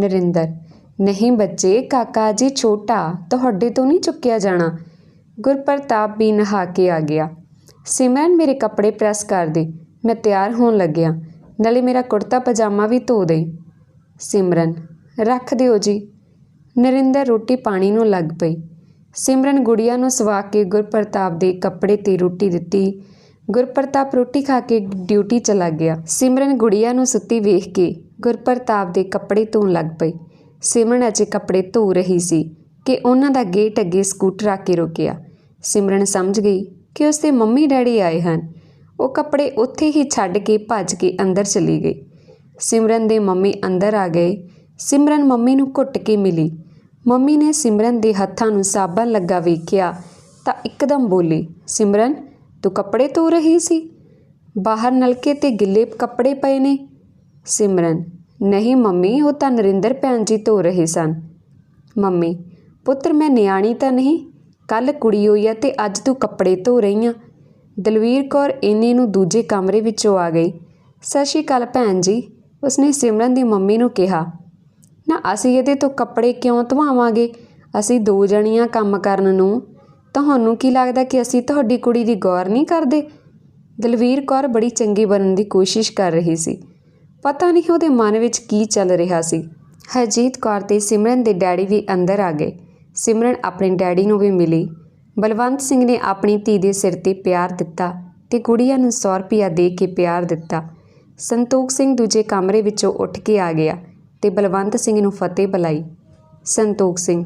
ਨਰਿੰਦਰ, ਨਹੀਂ ਬੱਚੇ, ਕਾਕਾ ਜੀ ਛੋਟਾ, ਤੁਹਾਡੇ ਤੋਂ ਨਹੀਂ ਚੁੱਕਿਆ ਜਾਣਾ। ਗੁਰਪ੍ਰਤਾਪ ਵੀ ਨਹਾ ਕੇ ਆ ਗਿਆ। ਸਿਮਰਨ, ਮੇਰੇ ਕੱਪੜੇ ਪ੍ਰੈਸ ਕਰ ਦੇ, ਮੈਂ ਤਿਆਰ ਹੋਣ ਲੱਗਿਆ। ਨਾਲੇ ਮੇਰਾ ਕੁੜਤਾ ਪਜਾਮਾ ਵੀ ਧੋ ਦੇ। ਸਿਮਰਨ, ਰੱਖ ਦਿਓ ਜੀ। ਨਰਿੰਦਰ ਰੋਟੀ ਪਾਣੀ ਨੂੰ ਲੱਗ ਪਈ। ਸਿਮਰਨ ਗੁੜੀਆ ਨੂੰ ਸਵਾ ਕੇ ਗੁਰਪ੍ਰਤਾਪ ਦੇ ਕੱਪੜੇ ਤੇ ਰੋਟੀ ਦਿੱਤੀ। ਗੁਰਪ੍ਰਤਾਪ ਰੋਟੀ ਖਾ ਕੇ ਡਿਊਟੀ ਚਲਾ ਗਿਆ। ਸਿਮਰਨ ਗੁੜੀਆ ਨੂੰ ਸੁੱਤੀ ਵੇਖ ਕੇ ਗੁਰਪ੍ਰਤਾਪ ਦੇ ਕੱਪੜੇ ਧੋਣ ਲੱਗ ਪਈ। ਸਿਮਰਨ ਅਜੇ ਕੱਪੜੇ ਧੋ ਰਹੀ ਸੀ ਕਿ ਉਹਨਾਂ ਦਾ ਗੇਟ ਅੱਗੇ ਸਕੂਟਰ ਆ ਕੇ ਰੁਕਿਆ। ਸਿਮਰਨ ਸਮਝ ਗਈ ਕਿ ਉਸਦੇ ਮੰਮੀ ਡੈਡੀ ਆਏ ਹਨ। ਉਹ ਕੱਪੜੇ ਉੱਥੇ ਹੀ ਛੱਡ ਕੇ ਭੱਜ ਕੇ ਅੰਦਰ ਚਲੀ ਗਈ। ਸਿਮਰਨ ਦੇ ਮੰਮੀ ਅੰਦਰ ਆ ਗਏ। ਸਿਮਰਨ ਮੰਮੀ ਨੂੰ ਘੁੱਟ ਕੇ ਮਿਲੀ। ਮੰਮੀ ਨੇ ਸਿਮਰਨ ਦੇ ਹੱਥਾਂ ਨੂੰ ਸਾਬਣ ਲੱਗਾ ਵੇਖਿਆ ਤਾਂ ਇੱਕਦਮ ਬੋਲੀ, ਸਿਮਰਨ, ਤੂੰ ਕੱਪੜੇ ਧੋ ਰਹੀ ਸੀ? ਬਾਹਰ ਨਲਕੇ ਤੇ ਗਿੱਲੇ ਕੱਪੜੇ ਪਏ ਨੇ। ਸਿਮਰਨ, ਨਹੀਂ ਮੰਮੀ, ਉਹ ਤਾਂ ਨਰਿੰਦਰ ਭੈਣ ਜੀ ਧੋ ਰਹੇ ਸਨ। ਮੰਮੀ, ਪੁੱਤਰ, ਮੈਂ ਨਿਆਣੀ ਤਾਂ ਨਹੀਂ। ਕੱਲ ਕੁੜੀ ਹੋਈ ਆ ਤੇ ਅੱਜ ਤੂੰ ਕੱਪੜੇ ਧੋ ਰਹੀ ਆ। ਦਲਵੀਰ ਕੌਰ ਇੰਨੇ ਨੂੰ ਦੂਜੇ ਕਮਰੇ ਵਿੱਚੋਂ ਆ ਗਈ। ਸਤਿ ਸ਼੍ਰੀ ਅਕਾਲ ਭੈਣ ਜੀ, ਉਸਨੇ ਸਿਮਰਨ ਦੀ ਮੰਮੀ ਨੂੰ ਕਿਹਾ। ਨਾ ਅਸੀਂ ਇਹਦੇ ਤੋਂ ਕੱਪੜੇ ਕਿਉਂ ਧਵਾਵਾਂਗੇ? ਅਸੀਂ ਦੋ ਜਣੀਆਂ ਕੰਮ ਕਰਨ ਨੂੰ। ਤੁਹਾਨੂੰ ਕੀ ਲੱਗਦਾ ਕਿ ਅਸੀਂ ਤੁਹਾਡੀ ਕੁੜੀ ਦੀ ਗੌਰ ਨਹੀਂ ਕਰਦੇ? ਦਲਵੀਰ ਕੌਰ ਬੜੀ ਚੰਗੀ ਬਣਨ ਦੀ ਕੋਸ਼ਿਸ਼ ਕਰ ਰਹੀ ਸੀ। ਪਤਾ ਨਹੀਂ ਉਹਦੇ ਮਨ ਵਿੱਚ ਕੀ ਚੱਲ ਰਿਹਾ ਸੀ। ਹਰਜੀਤ ਕੌਰ ਤੇ ਸਿਮਰਨ ਦੇ ਡੈਡੀ ਵੀ ਅੰਦਰ ਆ ਗਏ। ਸਿਮਰਨ ਆਪਣੇ ਡੈਡੀ ਨੂੰ ਵੀ ਮਿਲੀ। ਬਲਵੰਤ ਸਿੰਘ ਨੇ ਆਪਣੀ ਧੀ ਦੇ ਸਿਰ ਤੇ ਪਿਆਰ ਦਿੱਤਾ ਤੇ ਕੁੜੀਆਂ ਨੂੰ 100 ਰੁਪਇਆ ਦੇ ਕੇ ਪਿਆਰ ਦਿੱਤਾ। ਸੰਤੋਖ ਸਿੰਘ ਦੂਜੇ ਕਮਰੇ ਵਿੱਚੋਂ ਉੱਠ ਕੇ ਆ ਗਿਆ। ਤੇ ਬਲਵੰਤ ਸਿੰਘ ਨੂੰ ਫਤਿਹ ਬੁਲਾਈ। ਸੰਤੋਖ ਸਿੰਘ,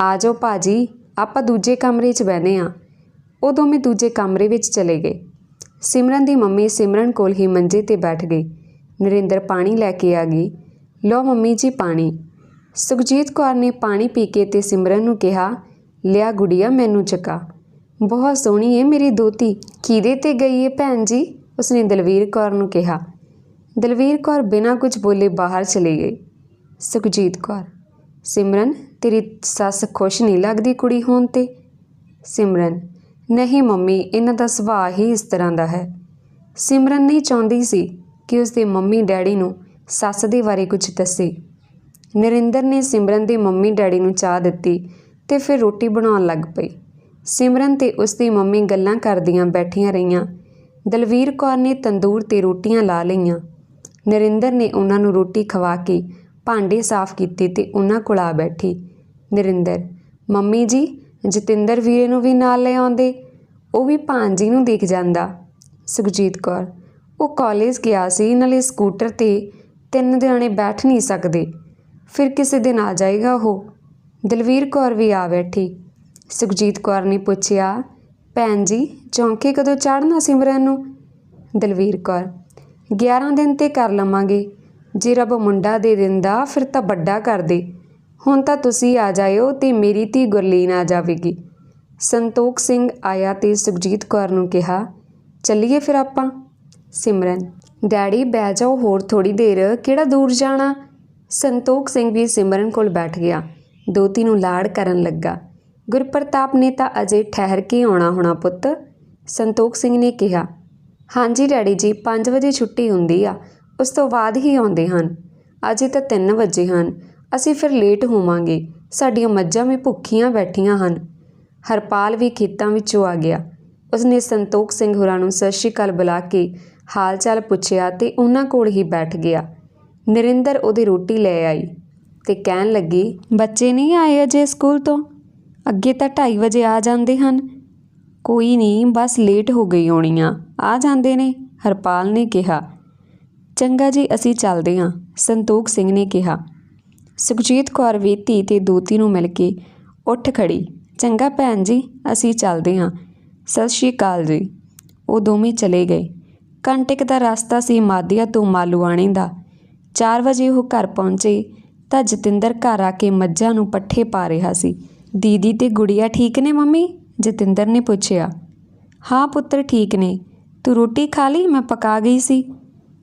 ਆ ਜਾਓ ਭਾਜੀ, ਆਪਾਂ ਦੂਜੇ ਕਮਰੇ 'ਚ ਬਹਿਨੇ ਆ ਉਹ ਦੋਵੇਂ ਦੂਜੇ ਕਮਰੇ ਵਿੱਚ ਚਲੇ ਗਏ। ਸਿਮਰਨ ਦੀ ਮੰਮੀ ਸਿਮਰਨ ਕੋਲ ਹੀ ਮੰਜੇ ਤੇ ਬੈਠ ਗਈ। ਨਰਿੰਦਰ ਪਾਣੀ ਲੈ ਕੇ ਆ ਗਈ। ਲਓ ਮੰਮੀ ਜੀ ਪਾਣੀ। ਸੁਖਜੀਤ ਕੌਰ ਨੇ ਪਾਣੀ ਪੀ ਕੇ ਤੇ ਸਿਮਰਨ ਨੂੰ ਕਿਹਾ, ਲਿਆ ਗੁੜੀਆ, ਮੈਨੂੰ ਚੱਕਾ। ਬਹੁਤ ਸੋਹਣੀ ਏ ਮੇਰੀ ਦੋਤੀ ਕਿਹਦੇ ਤੇ ਗਈ ਏ ਭੈਣ ਜੀ? ਉਸਨੇ ਦਲਵੀਰ ਕੌਰ ਨੂੰ ਕਿਹਾ। ਦਲਵੀਰ ਕੌਰ ਬਿਨਾਂ ਕੁਝ ਬੋਲੇ ਬਾਹਰ ਚਲੀ ਗਈ ਸੁਖਜੀਤ ਕੌਰ। ਸਿਮਰਨ, ਤੇਰੀ ਸੱਸ ਖੁਸ਼ ਨਹੀਂ ਲੱਗਦੀ ਕੁੜੀ ਹੋਣ ਤੇ? ਸਿਮਰਨ, ਨਹੀਂ ਮੰਮੀ, ਇਹਨਾਂ ਦਾ ਸੁਭਾਅ ਹੀ ਇਸ ਤਰ੍ਹਾਂ ਦਾ ਹੈ। ਸਿਮਰਨ ਨਹੀਂ ਚਾਹੁੰਦੀ ਸੀ ਕਿ ਉਸਦੇ ਮੰਮੀ ਡੈਡੀ ਨੂੰ ਸੱਸ ਦੇ ਬਾਰੇ ਕੁਝ ਦੱਸੇ। ਨਰਿੰਦਰ ਨੇ ਸਿਮਰਨ ਦੇ ਮੰਮੀ ਡੈਡੀ ਨੂੰ ਚਾਹ ਦਿੱਤੀ ਤੇ ਫਿਰ ਰੋਟੀ ਬਣਾਉਣ ਲੱਗ ਪਈ। ਸਿਮਰਨ ਤੇ ਉਸਦੀ ਮੰਮੀ ਗੱਲਾਂ ਕਰਦੀਆਂ ਬੈਠੀਆਂ ਰਹੀਆਂ। ਦਲਵੀਰ ਕੌਰ ਨੇ ਤੰਦੂਰ ਤੇ ਰੋਟੀਆਂ ਲਾ ਲਈਆਂ। ਨਰਿੰਦਰ ਨੇ ਉਹਨਾਂ ਨੂੰ ਰੋਟੀ ਖਵਾ ਕੇ ਭਾਂਡੇ ਸਾਫ਼ ਕੀਤੇ ਤੇ ਉਹਨਾਂ ਕੋਲ ਆ ਬੈਠੀ। ਨਰਿੰਦਰ, ਮੰਮੀ ਜੀ, ਜਤਿੰਦਰ ਵੀਰੇ ਨੂੰ ਵੀ ਨਾਲ ਲੈ ਆਉਂਦੇ? ਉਹ ਵੀ ਭਾਂਜੀ ਨੂੰ ਦੇਖ ਜਾਂਦਾ। ਸੁਖਜੀਤ ਕੌਰ, ਉਹ ਕਾਲਜ ਗਿਆ ਸੀ, ਨਾਲੇ ਸਕੂਟਰ ਤੇ ਤਿੰਨ ਦਿਹਾਣੇ ਬੈਠ ਨਹੀਂ ਸਕਦੇ। ਫਿਰ ਕਿਸੇ ਦਿਨ ਆ ਜਾਏਗਾ ਉਹ? ਦਲਵੀਰ ਕੌਰ ਵੀ ਆ ਬੈਠੀ। ਸੁਖਜੀਤ ਕੌਰ ਨੇ ਪੁੱਛਿਆ, ਭੈਣ ਜੀ, ਚੌਂਕੇ ਕਦੋਂ ਚੜ੍ਹਨਾ ਸਿਮਰਨ ਨੂੰ? ਦਲਵੀਰ ਕੌਰ 11 ਦਿਨ ਤੇ ਕਰ ਲਵਾਂਗੇ। ਜੇ ਰੱਬ ਮੁੰਡਾ ਦੇ ਦਿੰਦਾ, ਫਿਰ ਤਾਂ ਵੱਡਾ ਕਰਦੇ ਹੁਣ ਤਾਂ ਤੁਸੀਂ ਆ ਜਾਇਓ ਤੇ ਮੇਰੀ ਧੀ ਗੁਰਲੀਨ ਆ ਜਾਵੇਗੀ। ਸੰਤੋਖ ਸਿੰਘ ਆਇਆ ਤੇ ਸੁਖਜੀਤ ਕੌਰ ਨੂੰ ਕਿਹਾ, ਚੱਲੀਏ ਫਿਰ ਆਪਾਂ? ਸਿਮਰਨ, ਡੈਡੀ, ਬਹਿ ਜਾਓ, ਹੋਰ ਥੋੜੀ ਦੇਰ, ਕਿਹੜਾ ਦੂਰ ਜਾਣਾ? ਸੰਤੋਖ ਸਿੰਘ ਵੀ ਸਿਮਰਨ ਕੋਲ ਬੈਠ ਗਿਆ। ਦੋਤੀ ਨੂੰ ਲਾੜ ਕਰਨ ਲੱਗਾ। ਗੁਰਪ੍ਰਤਾਪ ਨੇ ਤਾਂ ਅਜੇ ਠਹਿਰ ਕੇ ਆਉਣਾ ਹੋਣਾ ਪੁੱਤ। ਸੰਤੋਖ ਸਿੰਘ ਨੇ ਕਿਹਾ, ਹਾਂਜੀ, ਡੈਡੀ ਜੀ 5 ਵਜੇ ਛੁੱਟੀ ਹੁੰਦੀ ਆ। ਉਸ ਤੋਂ ਬਾਅਦ ਹੀ ਆਉਂਦੇ ਹਨ। ਅਜੇ ਤਾਂ 3 ਵਜੇ ਹਨ। ਅਸੀਂ ਫਿਰ ਲੇਟ ਹੋਵਾਂਗੇ। ਸਾਡੀਆਂ ਮੱਝਾਂ ਵੀ ਭੁੱਖੀਆਂ ਬੈਠੀਆਂ ਹਨ। ਹਰਪਾਲ ਵੀ ਖੇਤਾਂ ਵਿੱਚੋਂ ਆ ਗਿਆ। ਉਸਨੇ ਸੰਤੋਖ ਸਿੰਘ ਹੋਰਾਂ ਨੂੰ ਸਤਿ ਸ਼੍ਰੀ ਅਕਾਲ ਬੁਲਾ ਕੇ ਹਾਲ ਚਾਲ ਪੁੱਛਿਆ ਤੇ ਉਹਨਾਂ ਕੋਲ ਹੀ ਬੈਠ ਗਿਆ। ਨਰਿੰਦਰ ਉਹਦੀ ਰੋਟੀ ਲੈ ਆਈ ਤੇ ਕਹਿਣ ਲੱਗੀ, ਬੱਚੇ ਨਹੀਂ ਆਏ ਅਜੇ ਸਕੂਲ ਤੋਂ? ਅੱਗੇ ਤਾਂ 2:30 ਵਜੇ ਆ ਜਾਂਦੇ ਹਨ। ਕੋਈ ਨਹੀਂ, ਬਸ ਲੇਟ ਹੋ ਗਈ ਹੋਣੀਆਂ। ਆ ਜਾਂਦੇ ਨੇ, ਹਰਪਾਲ ਨੇ ਕਿਹਾ। ਚੰਗਾ ਜੀ, ਅਸੀਂ ਚੱਲਦੇ ਹਾਂ, ਸੰਤੋਖ ਸਿੰਘ ਨੇ ਕਿਹਾ। ਸੁਖਜੀਤ ਕੌਰ ਵੀ ਧੀ ਤੇ ਦੋਤੀ ਨੂੰ ਮਿਲ ਕੇ ਉੱਠ ਖੜੀ। ਚੰਗਾ ਭੈਣ ਜੀ, ਅਸੀਂ ਚੱਲਦੇ ਹਾਂ। ਸਤਿ ਸ਼੍ਰੀ ਅਕਾਲ ਜੀ। ਉਹ ਦੋਵੇਂ ਚਲੇ ਗਏ। ਘੰਟੇ ਦਾ ਰਸਤਾ ਸੀ ਮਾਦੀਆ ਤੋਂ ਮਾਲੂਆਣੇ ਦਾ। 4 ਵਜੇ ਉਹ ਘਰ ਪਹੁੰਚੇ ਤਾਂ ਜਤਿੰਦਰ ਘਰ ਆ ਕੇ ਮੱਝਾਂ ਨੂੰ ਪੱਠੇ ਪਾ ਰਿਹਾ ਸੀ। ਦੀਦੀ ਤੇ ਗੁੜੀਆ ਠੀਕ ਨੇ ਮੰਮੀ? ਜਤਿੰਦਰ ਨੇ ਪੁੱਛਿਆ। ਹਾਂ ਪੁੱਤਰ ਠੀਕ ਨੇ। ਤੂੰ ਰੋਟੀ ਖਾ ਲਈ? ਮੈਂ ਪਕਾ ਗਈ ਸੀ।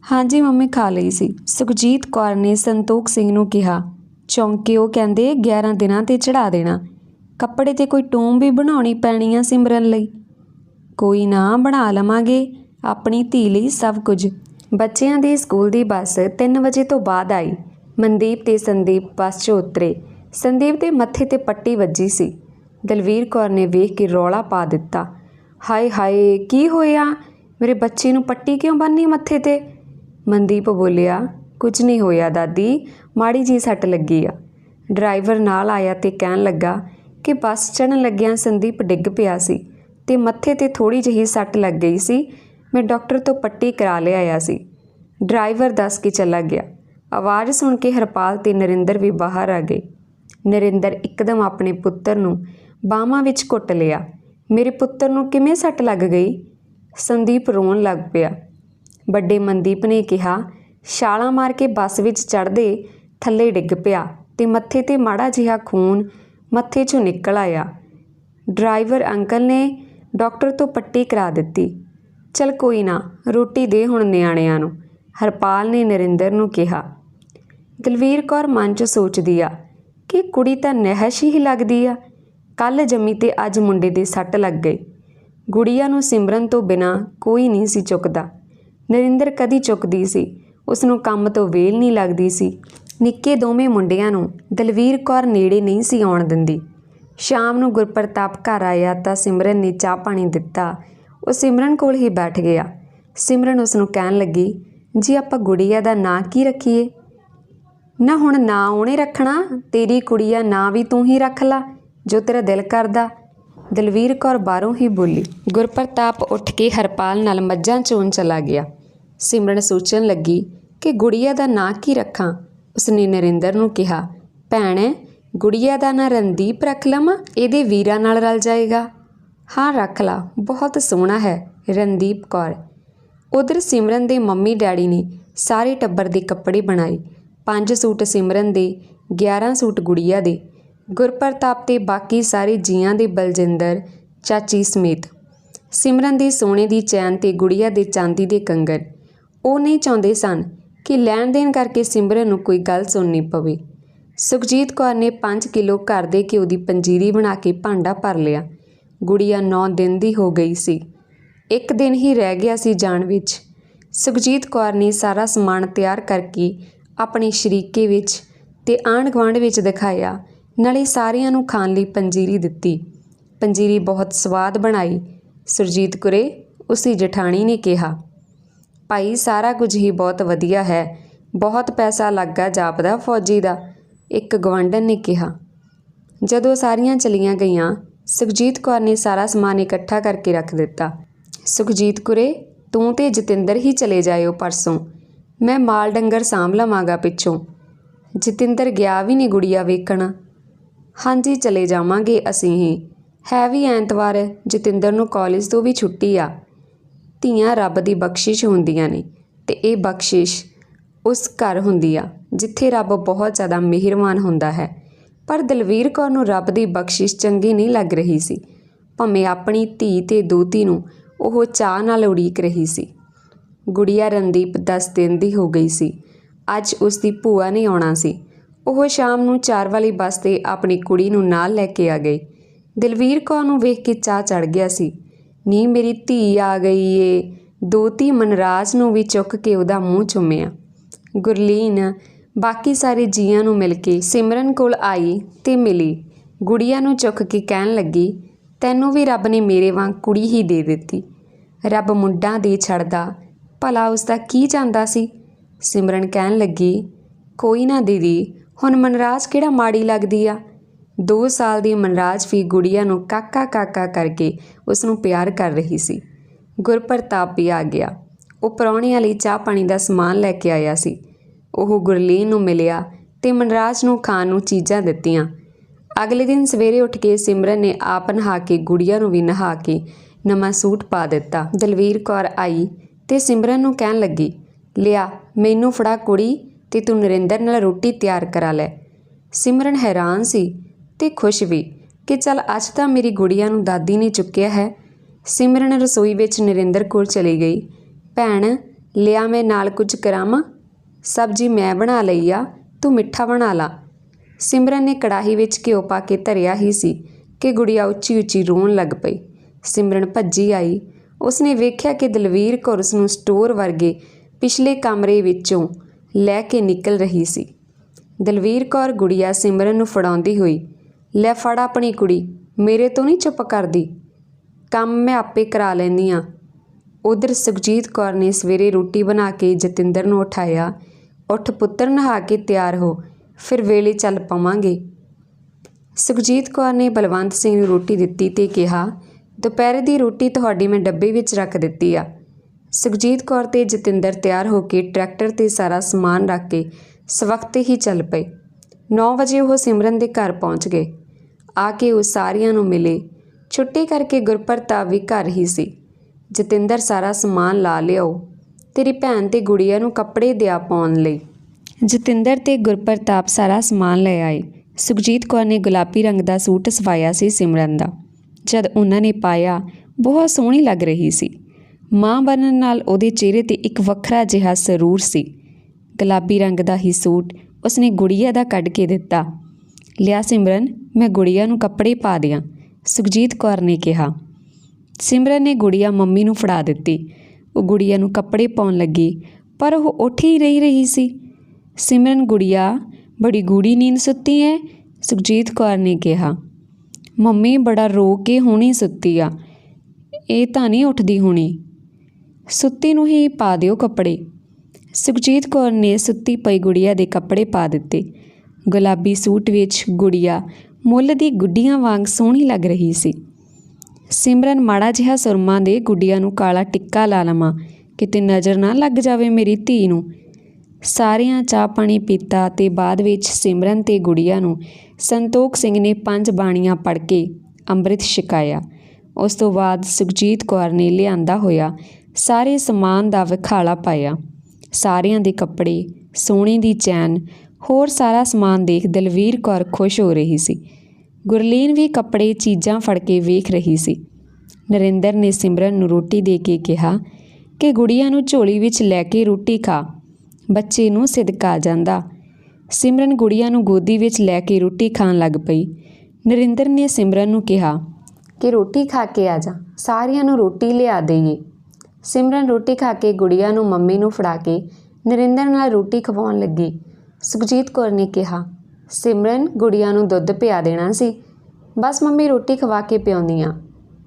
ਹਾਂਜੀ, ਮੰਮੀ ਖਾ ਲਈ ਸੀ। ਸੁਖਜੀਤ ਕੌਰ ਨੇ ਸੰਤੋਖ ਸਿੰਘ ਨੂੰ ਕਿਹਾ, ਚੌਂਕੇ ਉਹ ਕਹਿੰਦੇ 11 ਦਿਨਾਂ ਤੇ ਚੜਾ ਦੇਣਾ। ਕੱਪੜੇ ਤੇ ਕੋਈ ਟੂਮ ਵੀ ਬਣਾਉਣੀ ਪੈਣੀ ਆ ਸਿਮਰਨ ਲਈ। ਕੋਈ ਨਾ, ਬਣਾ ਲਵਾਂਗੇ। ਆਪਣੀ ਧੀ ਲਈ ਸਭ ਕੁਝ। ਬੱਚਿਆਂ ਦੀ ਸਕੂਲ ਦੀ ਬੱਸ 3 ਵਜੇ ਤੋਂ ਬਾਅਦ ਆਈ। ਮਨਦੀਪ ਤੇ ਸੰਦੀਪ ਬੱਸ 'ਚ ਉਤਰੇ। ਸੰਦੀਪ ਦੇ ਮੱਥੇ ਤੇ ਪੱਟੀ ਵੱਜੀ ਸੀ। ਦਲਵੀਰ ਕੌਰ ਨੇ ਵੇਖ ਕੇ ਰੌਲਾ ਪਾ ਦਿੱਤਾ। ਹਾਏ ਹਾਏ ਕੀ ਹੋਇਆ? ਮੇਰੇ ਬੱਚੇ ਨੂੰ ਪੱਟੀ ਕਿਉਂ ਬੰਨੀ ਮੱਥੇ ਤੇ? ਮਨਦੀਪ ਬੋਲਿਆ ਕੁਝ ਨਹੀਂ ਹੋਇਆ ਦਾਦੀ, ਮਾੜੀ ਜੀ ਸੱਟ ਲੱਗੀ ਆ। ਡਰਾਈਵਰ ਨਾਲ ਆਇਆ ਤੇ ਕਹਿਣ ਲੱਗਾ ਕਿ ਬੱਸ ਚੜਨ ਲੱਗਿਆਂ ਸੰਦੀਪ ਡਿੱਗ ਪਿਆ ਸੀ ਤੇ ਮੱਥੇ ਤੇ ਥੋੜੀ ਜਿਹੀ ਸੱਟ ਲੱਗ ਗਈ ਸੀ। ਮੈਂ ਡਾਕਟਰ ਤੋਂ ਪੱਟੀ ਕਰਾ ਲਿਆਇਆ ਸੀ। ਡਰਾਈਵਰ ਦੱਸ ਕੇ ਚਲਾ ਗਿਆ। ਆਵਾਜ਼ ਸੁਣ ਕੇ ਹਰਪਾਲ ਤੇ ਨਰਿੰਦਰ ਵੀ ਬਾਹਰ ਆ ਗਏ। ਨਰਿੰਦਰ ਇੱਕਦਮ ਆਪਣੇ ਪੁੱਤਰ ਨੂੰ ਬਾਹਾਂ ਵਿੱਚ ਘੁੱਟ ਲਿਆ। ਮੇਰੇ ਪੁੱਤਰ ਨੂੰ ਕਿਵੇਂ ਸੱਟ ਲੱਗ ਗਈ? ਸੰਦੀਪ ਰੋਣ ਲੱਗ ਪਿਆ। ਵੱਡੇ ਮਨਦੀਪ ਨੇ ਕਿਹਾ, ਛਾਲਾਂ ਮਾਰ ਕੇ ਬੱਸ ਵਿੱਚ ਚੜ੍ਹਦੇ ਥੱਲੇ ਡਿੱਗ ਪਿਆ ਤੇ ਮੱਥੇ ਤੇ ਮਾੜਾ ਜਿਹਾ ਖੂਨ ਮੱਥੇ 'ਚੋਂ ਨਿਕਲ ਆਇਆ। ਡਰਾਈਵਰ ਅੰਕਲ ਨੇ ਡਾਕਟਰ ਤੋਂ ਪੱਟੀ ਕਰਾ ਦਿੱਤੀ। ਚਲ ਕੋਈ ਨਾ, ਰੋਟੀ ਦੇ ਹੁਣ ਨਿਆਣਿਆਂ ਨੂੰ, ਹਰਪਾਲ ਨੇ ਨਰਿੰਦਰ ਨੂੰ ਕਿਹਾ। ਦਲਵੀਰ ਕੌਰ ਮਨ 'ਚ ਸੋਚਦੀ ਆ, ਕਿ ਕੁੜੀ ਤਾਂ ਨਹਿਸ਼ ਹੀ ਲੱਗਦੀ ਆ। ਕੱਲ ਜੰਮੀ ਤੇ ਅੱਜ ਮੁੰਡੇ ਦੇ ਸੱਟ ਲੱਗ ਗਈ। ਗੁੜੀਆ ਨੂੰ ਸਿਮਰਨ ਤੋਂ ਬਿਨਾ ਕੋਈ ਨਹੀਂ ਸੀ ਚੁੱਕਦਾ। ਨਰਿੰਦਰ ਕਦੀ ਚੁੱਕਦੀ ਸੀ। ਉਸ ਨੂੰ ਕੰਮ ਤੋਂ ਵੇਲ ਨਹੀਂ ਲੱਗਦੀ ਸੀ। ਨਿੱਕੇ ਦੋਵੇਂ ਮੁੰਡਿਆਂ ਨੂੰ ਦਲਵੀਰ ਕੌਰ ਨੇੜੇ ਨਹੀਂ ਸੀ ਆਉਣ ਦਿੰਦੀ। ਸ਼ਾਮ ਨੂੰ ਗੁਰਪ੍ਰਤਾਪ ਘਰ ਆਇਆ ਤਾਂ ਸਿਮਰਨ ਨੇ ਚਾਹ ਪਾਣੀ ਦਿੱਤਾ। ਉਹ ਸਿਮਰਨ ਕੋਲ ਹੀ ਬੈਠ ਗਿਆ। ਸਿਮਰਨ ਉਸ ਨੂੰ ਕਹਿਣ ਲੱਗੀ, ਜੀ ਆਪਾਂ ਗੁੜੀਆ ਦਾ ਨਾਂ ਕੀ ਰੱਖੀਏ? ਨਾ ਹੁਣ ਨਾਂ ਉਹਨੇ ਰੱਖਣਾ, ਤੇਰੀ ਕੁੜੀਆ ਨਾਂ ਵੀ ਤੂੰ ਹੀ ਰੱਖ ਲਾ, ਜੋ ਤੇਰਾ ਦਿਲ ਕਰਦਾ। ਦਲਵੀਰ ਕੌਰ ਬਾਹਰੋਂ ਹੀ ਬੋਲੀ। ਗੁਰਪ੍ਰਤਾਪ ਉੱਠ ਕੇ ਹਰਪਾਲ ਨਾਲ ਮੱਝਾਂ ਚੋਣ ਚਲਾ ਗਿਆ। ਸਿਮਰਨ ਸੋਚਣ ਲੱਗੀ ਕਿ ਗੁੜੀਆ ਦਾ ਨਾਂ ਕੀ ਰੱਖਾਂ, ਉਸਨੇ ਨਰਿੰਦਰ ਨੂੰ ਕਿਹਾ, ਭੈਣ, ਗੁੜੀਆ ਦਾ ਨਾਂ ਰਣਦੀਪ ਰੱਖ ਲਵਾਂ, ਇਹਦੇ ਵੀਰਾਂ ਨਾਲ ਰਲ ਜਾਏਗਾ? ਹਾਂ, ਰੱਖ ਲਾ, ਬਹੁਤ ਸੋਹਣਾ ਹੈ, ਰਣਦੀਪ ਕੌਰ। ਉਧਰ ਸਿਮਰਨ ਦੇ ਮੰਮੀ ਡੈਡੀ ਨੇ ਸਾਰੇ ਟੱਬਰ ਦੇ ਕੱਪੜੇ ਬਣਾਏ, ਪੰਜ ਸੂਟ ਸਿਮਰਨ ਦੇ 11 ਸੂਟ ਗੁੜੀਆ ਦੇ, ਗੁਰਪ੍ਰਤਾਪ ਤੇ ਬਾਕੀ ਸਾਰੇ ਜੀਆਂ ਦੇ ਬਲਜਿੰਦਰ, ਚਾਚੀ ਸਮੇਤ। ਸਿਮਰਨ ਦੇ ਸੋਨੇ ਦੀ ਚੈਨ ਤੇ ਗੁੜੀਆ ਦੇ ਚਾਂਦੀ ਦੇ ਕੰਗਣ ਉਹ ਨਹੀਂ ਚਾਹੁੰਦੇ ਸਨ ਕਿ ਲੈਣ ਦੇਣ ਕਰਕੇ ਸਿਮਰਨ ਨੂੰ ਕੋਈ ਗੱਲ ਸੁਣਨੀ ਪਵੇ। ਸੁਖਜੀਤ ਕੌਰ ਨੇ 5 ਕਿਲੋ ਘਰ ਦੇ ਘਿਓ ਦੀ ਪੰਜੀਰੀ ਬਣਾ ਕੇ ਭਾਂਡਾ ਭਰ ਲਿਆ। ਗੁੜੀਆ 9 ਦਿਨ ਦੀ ਹੋ ਗਈ ਸੀ। ਇੱਕ ਦਿਨ ਹੀ ਰਹਿ ਗਿਆ ਸੀ ਜਾਣ ਵਿੱਚ। ਸੁਖਜੀਤ ਕੌਰ ਨੇ ਸਾਰਾ ਸਮਾਨ ਤਿਆਰ ਕਰਕੇ ਆਪਣੇ ਸ਼ਰੀਕੇ ਵਿੱਚ ਤੇ ਆਂਢ ਗੁਆਂਢ ਵਿੱਚ ਦਿਖਾਇਆ। ਨਾਲੇ ਸਾਰਿਆਂ ਨੂੰ ਖਾਣ ਲਈ ਪੰਜੀਰੀ ਦਿੱਤੀ। ਪੰਜੀਰੀ ਬਹੁਤ ਸਵਾਦ ਬਣਾਈ। ਸੁਰਜੀਤ ਕੁਰੇ ਉਸੀ ਜਠਾਣੀ ਨੇ ਕਿਹਾ ਭਾਈ, ਸਾਰਾ ਕੁਝ ਹੀ ਬਹੁਤ ਵਧੀਆ ਹੈ। ਬਹੁਤ ਪੈਸਾ ਲੱਗਾ ਜਾਪਦਾ ਫੌਜੀ ਦਾ, ਇੱਕ ਗਵੰਡਨ ਨੇ ਕਿਹਾ। ਜਦੋਂ ਸਾਰੀਆਂ ਚਲੀਆਂ ਗਈਆਂ, ਸੁਖਜੀਤ ਕੌਰ ਨੇ ਸਾਰਾ ਸਮਾਨ ਇਕੱਠਾ ਕਰਕੇ ਰੱਖ ਦਿੱਤਾ। ਸੁਖਜੀਤ ਕੁਰੇ, ਤੂੰ ਤੇ ਜਤਿੰਦਰ ਹੀ ਚਲੇ ਜਾਇਓ ਪਰਸੋਂ। ਮੈਂ ਮਾਲ ਡੰਗਰ ਸਾਂਭ ਲਵਾਂਗਾ ਪਿੱਛੋਂ। ਜਤਿੰਦਰ ਗਿਆ ਵੀ ਨਹੀਂ ਗੁੜੀਆ ਵੇਖਣ। ਹਾਂਜੀ, ਚਲੇ ਜਾਵਾਂਗੇ ਅਸੀਂ ਹੀ। ਹੈ ਵੀ ਐਤਵਾਰ, ਜਤਿੰਦਰ ਨੂੰ ਕਾਲਜ ਤੋਂ ਵੀ ਛੁੱਟੀ ਆ। ਧੀਆਂ ਰੱਬ ਦੀ ਬਖਸ਼ਿਸ਼ ਹੁੰਦੀਆਂ ਨੇ ਤੇ ਇਹ ਬਖਸ਼ਿਸ਼ ਉਸ ਘਰ ਹੁੰਦੀ ਆ, ਜਿੱਥੇ ਰੱਬ ਬਹੁਤ ਜ਼ਿਆਦਾ ਮਿਹਰਬਾਨ ਹੁੰਦਾ ਹੈ। ਪਰ ਦਲਵੀਰ ਕੌਰ ਨੂੰ ਰੱਬ ਦੀ ਬਖਸ਼ਿਸ਼ ਚੰਗੀ ਨਹੀਂ ਲੱਗ ਰਹੀ ਸੀ। ਭਾਵੇਂ ਆਪਣੀ ਧੀ ਤੇ ਦੋਤੀ ਨੂੰ ਉਹ ਚਾਹ ਨਾਲ ਉਡੀਕ ਰਹੀ ਸੀ। ਗੁੜੀਆ ਰਣਦੀਪ 10 ਦਿਨ ਦੀ ਹੋ ਗਈ ਸੀ। ਅੱਜ ਉਸ ਦੀ ਭੂਆ ਨੇ ਆਉਣਾ ਸੀ। ਉਹ ਸ਼ਾਮ ਨੂੰ ਚਾਰ ਵਾਲੀ ਬੱਸ ਤੇ ਆਪਣੀ ਕੁੜੀ ਨੂੰ ਨਾਲ ਲੈ ਕੇ ਆ ਗਈ ਦਲਵੀਰ ਕੌਰ ਨੂੰ ਵੇਖ ਕੇ ਚਾਹ ਚੜ ਗਿਆ ਸੀ। ਨੀ ਮੇਰੀ ਧੀ ਆ ਗਈ ਏ। ਦੋਤੀ ਮਨਰਾਜ ਨੂੰ ਵੀ ਚੁੱਕ ਕੇ ਉਹਦਾ ਮੂੰਹ ਚੁੰਮਿਆ। ਗੁਰਲੀਨ, ਬਾਕੀ ਸਾਰੇ ਜੀਆਂ ਨੂੰ ਮਿਲ ਕੇ ਸਿਮਰਨ ਕੋਲ ਆਈ ਤੇ ਮਿਲੀ। ਗੁੜੀਆ ਨੂੰ ਚੁੱਕ ਕੇ ਕਹਿਣ ਲੱਗੀ, ਤੈਨੂੰ ਵੀ ਰੱਬ ਨੇ ਮੇਰੇ ਵਾਂਗ ਕੁੜੀ ਹੀ ਦੇ ਦਿੱਤੀ। ਰੱਬ ਮੁੰਡਾ ਦੇ ਛੱਡਦਾ, ਭਲਾ ਉਸ ਦਾ ਕੀ ਜਾਂਦਾ ਸੀ? ਸਿਮਰਨ ਕਹਿਣ ਲੱਗੀ, ਕੋਈ ਨਾ ਦੀਦੀ, ਹੁਣ ਮਨਰਾਜ ਕਿਹੜਾ ਮਾੜੀ ਲੱਗਦੀ ਆ? 2 ਸਾਲ ਦੀ ਮਨਰਾਜ ਵੀ ਗੁੜੀਆ ਨੂੰ ਕਾਕਾ ਕਾਕਾ ਕਰਕੇ ਉਸ ਨੂੰ ਪਿਆਰ ਕਰ ਰਹੀ ਸੀ। ਗੁਰਪ੍ਰਤਾਪ ਵੀ ਆ ਗਿਆ। ਉਹ ਪ੍ਰਾਹੁਣਿਆਂ ਲਈ ਚਾਹ ਪਾਣੀ ਦਾ ਸਮਾਨ ਲੈ ਕੇ ਆਇਆ ਸੀ। ਉਹ ਗੁਰਲੀਨ ਨੂੰ ਮਿਲਿਆ ਤੇ ਮਨਰਾਜ ਨੂੰ ਖਾਣ ਨੂੰ ਚੀਜ਼ਾਂ ਦਿੱਤੀਆਂ। ਅਗਲੇ ਦਿਨ ਸਵੇਰੇ ਉੱਠ ਕੇ ਸਿਮਰਨ ਨੇ ਆਪ ਨਹਾ ਕੇ ਗੁੜੀਆ ਨੂੰ ਵੀ ਨਹਾ ਕੇ ਨਵਾਂ ਸੂਟ ਪਾ ਦਿੱਤਾ। ਦਲਵੀਰ ਕੌਰ ਆਈ ਤੇ ਸਿਮਰਨ ਨੂੰ ਕਹਿਣ ਲੱਗੀ, ਲਿਆ, ਮੈਨੂੰ ਫੜਾ ਕੁੜੀ ਤੇ ਤੂੰ ਨਰਿੰਦਰ ਨਾਲ ਰੋਟੀ ਤਿਆਰ ਕਰਾ ਲੈ। ਸਿਮਰਨ ਹੈਰਾਨ ਸੀ ਤੇ ਖੁਸ਼ ਵੀ ਕਿ ਚਲ ਅੱਜ ਤਾਂ ਮੇਰੀ ਗੁੜੀਆ ਨੂੰ ਦਾਦੀ ਨੇ ਚੁੱਕਿਆ ਹੈ। ਸਿਮਰਨ ਰਸੋਈ ਵਿੱਚ ਨਰਿੰਦਰ ਕੋਲ ਚਲੀ ਗਈ। ਭੈਣ, ਲਿਆ ਮੈਂ ਨਾਲ ਕੁਝ ਕਰਾਵਾਂ? ਸਬਜ਼ੀ ਮੈਂ ਬਣਾ ਲਈ ਆ, ਤੂੰ ਮਿੱਠਾ ਬਣਾ ਲਾ। ਸਿਮਰਨ ਨੇ ਕੜਾਹੀ ਵਿੱਚ ਘਿਓ ਪਾ ਕੇ ਧਰਿਆ ਹੀ ਸੀ ਕਿ ਗੁੜੀਆ ਉੱਚੀ ਉੱਚੀ ਰੋਣ ਲੱਗ ਪਈ। ਸਿਮਰਨ ਭੱਜੀ ਆਈ। ਉਸਨੇ ਵੇਖਿਆ ਕਿ ਦਲਵੀਰ ਕੌਰ ਉਸ ਨੂੰ ਸਟੋਰ ਵਰਗੇ ਪਿਛਲੇ ਕਮਰੇ ਵਿੱਚੋਂ ਲੈ ਕੇ ਨਿਕਲ ਰਹੀ ਸੀ। ਦਲਵੀਰ ਕੌਰ ਗੁੜੀਆ ਸਿਮਰਨ ਨੂੰ ਫੜਾਉਂਦੀ ਹੋਈ ਲੈ ਫੜ ਆਪਣੀ ਕੁੜੀ, ਮੇਰੇ ਤੋਂ ਨਹੀਂ ਚੁੱਪ ਕਰਦੀ। ਕੰਮ ਮੈਂ ਆਪੇ ਕਰਾ ਲੈਂਦੀ ਆ। ਉਧਰ ਸੁਖਜੀਤ ਕੌਰ ਨੇ ਸਵੇਰੇ ਰੋਟੀ ਬਣਾ ਕੇ ਜਤਿੰਦਰ ਨੂੰ ਉਠਾਇਆ। ਉੱਠ ਪੁੱਤਰ, ਨਹਾ ਕੇ ਤਿਆਰ ਹੋ, ਫਿਰ ਵੇਲੇ ਚੱਲ ਪਵਾਂਗੇ। ਸੁਖਜੀਤ ਕੌਰ ਨੇ ਬਲਵੰਤ ਸਿੰਘ ਨੂੰ ਰੋਟੀ ਦਿੱਤੀ ਤੇ ਕਿਹਾ, ਦੁਪਹਿਰ ਦੀ ਰੋਟੀ ਤੁਹਾਡੀ ਮੈਂ ਡੱਬੇ ਵਿੱਚ ਰੱਖ ਦਿੱਤੀ ਆ। ਸੁਖਜੀਤ ਕੌਰ ਤੇ ਜਤਿੰਦਰ ਤਿਆਰ ਹੋ ਕੇ ਟਰੈਕਟਰ ਤੇ ਸਾਰਾ ਸਮਾਨ ਰੱਖ ਕੇ ਸਵਖਤੇ ਹੀ ਚੱਲ ਪਏ। 9 ਵਜੇ ਉਹ ਸਿਮਰਨ ਦੇ ਘਰ ਪਹੁੰਚ ਗਏ। ਆ ਕੇ ਉਹ ਸਾਰਿਆਂ ਨੂੰ ਮਿਲੇ। ਛੁੱਟੀ ਕਰਕੇ ਗੁਰਪ੍ਰਤਾਪ ਵੀ ਘਰ ਹੀ ਸੀ। ਜਤਿੰਦਰ ਸਾਰਾ ਸਮਾਨ ਲਾ ਲਿਆਓ। ਤੇਰੀ ਭੈਣ ਤੇ ਗੁੜੀਆ ਨੂੰ ਕੱਪੜੇ ਦਿਆ ਪਾਉਣ ਲਈ। ਜਤਿੰਦਰ ਤੇ ਗੁਰਪ੍ਰਤਾਪ ਸਾਰਾ ਸਮਾਨ ਲੈ ਆਏ। ਸੁਖਜੀਤ ਕੌਰ ਨੇ ਗੁਲਾਬੀ ਰੰਗ ਦਾ ਸੂਟ ਸਵਾਇਆ ਸੀ ਸਿਮਰਨ ਦਾ। ਜਦ ਉਹਨਾਂ ਨੇ ਪਾਇਆ, ਬਹੁਤ ਸੋਹਣੀ ਲੱਗ ਰਹੀ ਸੀ। ਮਾਂ ਬਣਨ ਨਾਲ ਉਹਦੇ ਚਿਹਰੇ ਤੇ ਇੱਕ ਵੱਖਰਾ ਜਿਹਾ ਸਰੂਰ ਸੀ। ਗੁਲਾਬੀ ਰੰਗ ਦਾ ਹੀ ਸੂਟ ਉਸਨੇ ਗੁੜੀਆ ਦਾ ਕੱਢ ਕੇ ਦਿੱਤਾ। ਲਿਆ ਸਿਮਰਨ, ਮੈਂ ਗੁੜੀਆ ਨੂੰ ਕੱਪੜੇ ਪਾ ਦਿਆਂ, ਸੁਖਜੀਤ ਕੌਰ ਨੇ ਕਿਹਾ। ਸਿਮਰਨ ਨੇ ਗੁੜੀਆ ਮੰਮੀ ਨੂੰ ਫੜਾ ਦਿੱਤੀ। ਉਹ ਗੁੜੀਆ ਨੂੰ ਕੱਪੜੇ ਪਾਉਣ ਲੱਗੀ, ਪਰ ਉਹ ਉੱਠ ਹੀ ਰਹੀ ਰਹੀ ਸੀ। ਸਿਮਰਨ, ਗੁੜੀਆ, ਬੜੀ ਗੂੜੀ ਨੀਂਦ ਸੁੱਤੀ ਹੈ ਸੁਖਜੀਤ ਕੌਰ ਨੇ ਕਿਹਾ। ਮੰਮੀ ਬੜਾ ਰੋ ਕੇ ਹੁਣੀ ਸੁੱਤੀ ਆ, ਇਹ ਤਾਂ ਨਹੀਂ ਉੱਠਦੀ ਹੁਣੀ। ਸੁੱਤੀ ਨੂੰ ਹੀ ਪਾ ਦਿਓ ਕੱਪੜੇ। ਸੁਖਜੀਤ ਕੌਰ ਨੇ ਸੁੱਤੀ ਪਈ ਗੁੜੀਆ ਦੇ ਕੱਪੜੇ ਪਾ ਦਿੱਤੇ। ਗੁਲਾਬੀ ਸੂਟ ਵਿੱਚ ਗੁੜੀਆ, ਮੁੱਲ ਦੀ ਗੁੱਡੀਆਂ ਵਾਂਗ ਸੋਹਣੀ ਲੱਗ ਰਹੀ ਸੀ। ਸਿਮਰਨ ਮਾੜਾ ਜਿਹਾ ਸੁਰਮਾ ਦੇ ਗੁੱਡੀਆਂ ਨੂੰ ਕਾਲਾ ਟਿੱਕਾ ਲਾ ਲਵਾਂ, ਕਿਤੇ ਨਜ਼ਰ ਨਾ ਲੱਗ ਜਾਵੇ ਮੇਰੀ ਧੀ ਨੂੰ। ਸਾਰਿਆਂ ਚਾਹ ਪਾਣੀ ਪੀਤਾ ਤੇ ਬਾਅਦ ਵਿੱਚ ਸਿਮਰਨ ਤੇ ਗੁੜੀਆ ਨੂੰ ਸੰਤੋਖ ਸਿੰਘ ਨੇ ਪੰਜ ਬਾਣੀਆਂ ਪੜ੍ਹ ਕੇ ਅੰਮ੍ਰਿਤ ਛਕਾਇਆ। ਉਸ ਤੋਂ ਬਾਅਦ ਸੁਖਜੀਤ ਕੌਰ ਨੇ ਲਿਆਂਦਾ ਹੋਇਆ ਸਾਰੇ ਸਮਾਨ ਦਾ ਵਿਖਾਲਾ ਪਾਇਆ। ਸਾਰਿਆਂ ਦੇ ਕੱਪੜੇ, ਸੋਨੇ ਦੀ ਚੈਨ ਹੋਰ ਸਾਰਾ ਸਮਾਨ ਦੇਖ ਦਲਵੀਰ ਕੌਰ ਖੁਸ਼ ਹੋ ਰਹੀ ਸੀ। ਗੁਰਲੀਨ ਵੀ ਕੱਪੜੇ, ਚੀਜ਼ਾਂ ਫੜ ਕੇ ਵੇਖ ਰਹੀ ਸੀ। ਨਰਿੰਦਰ ਨੇ ਸਿਮਰਨ ਨੂੰ ਰੋਟੀ ਦੇ ਕੇ ਕਿਹਾ ਕਿ ਗੁੜੀਆਂ ਨੂੰ ਝੋਲੀ ਵਿੱਚ ਲੈ ਕੇ ਰੋਟੀ ਖਾ। ਬੱਚੇ ਨੂੰ ਸਿਦਕਾ ਜਾਂਦਾ। ਸਿਮਰਨ ਗੁੜੀਆਂ ਨੂੰ ਗੋਦੀ ਵਿੱਚ ਲੈ ਕੇ ਰੋਟੀ ਖਾਣ ਲੱਗ ਪਈ। ਨਰਿੰਦਰ ਨੇ ਸਿਮਰਨ ਨੂੰ ਕਿਹਾ, ਕਿ ਰੋਟੀ ਖਾ ਕੇ ਆ ਜਾ, ਸਾਰਿਆਂ ਨੂੰ ਰੋਟੀ ਲਿਆ ਦੇਈਏ। ਸਿਮਰਨ ਰੋਟੀ ਖਾ ਕੇ ਗੁੜੀਆਂ ਨੂੰ ਮੰਮੀ ਨੂੰ ਫੜਾ ਕੇ ਨਰਿੰਦਰ ਨਾਲ ਰੋਟੀ ਖਵਾਉਣ ਲੱਗੀ। ਸੁਖਜੀਤ ਕੌਰ ਨੇ ਕਿਹਾ, ਸਿਮਰਨ ਗੁੜੀਆਂ ਨੂੰ ਦੁੱਧ ਪਿਆ ਦੇਣਾ ਸੀ। ਬਸ ਮੰਮੀ ਰੋਟੀ ਖਵਾ ਕੇ ਪਿਆਉਂਦੀ ਆ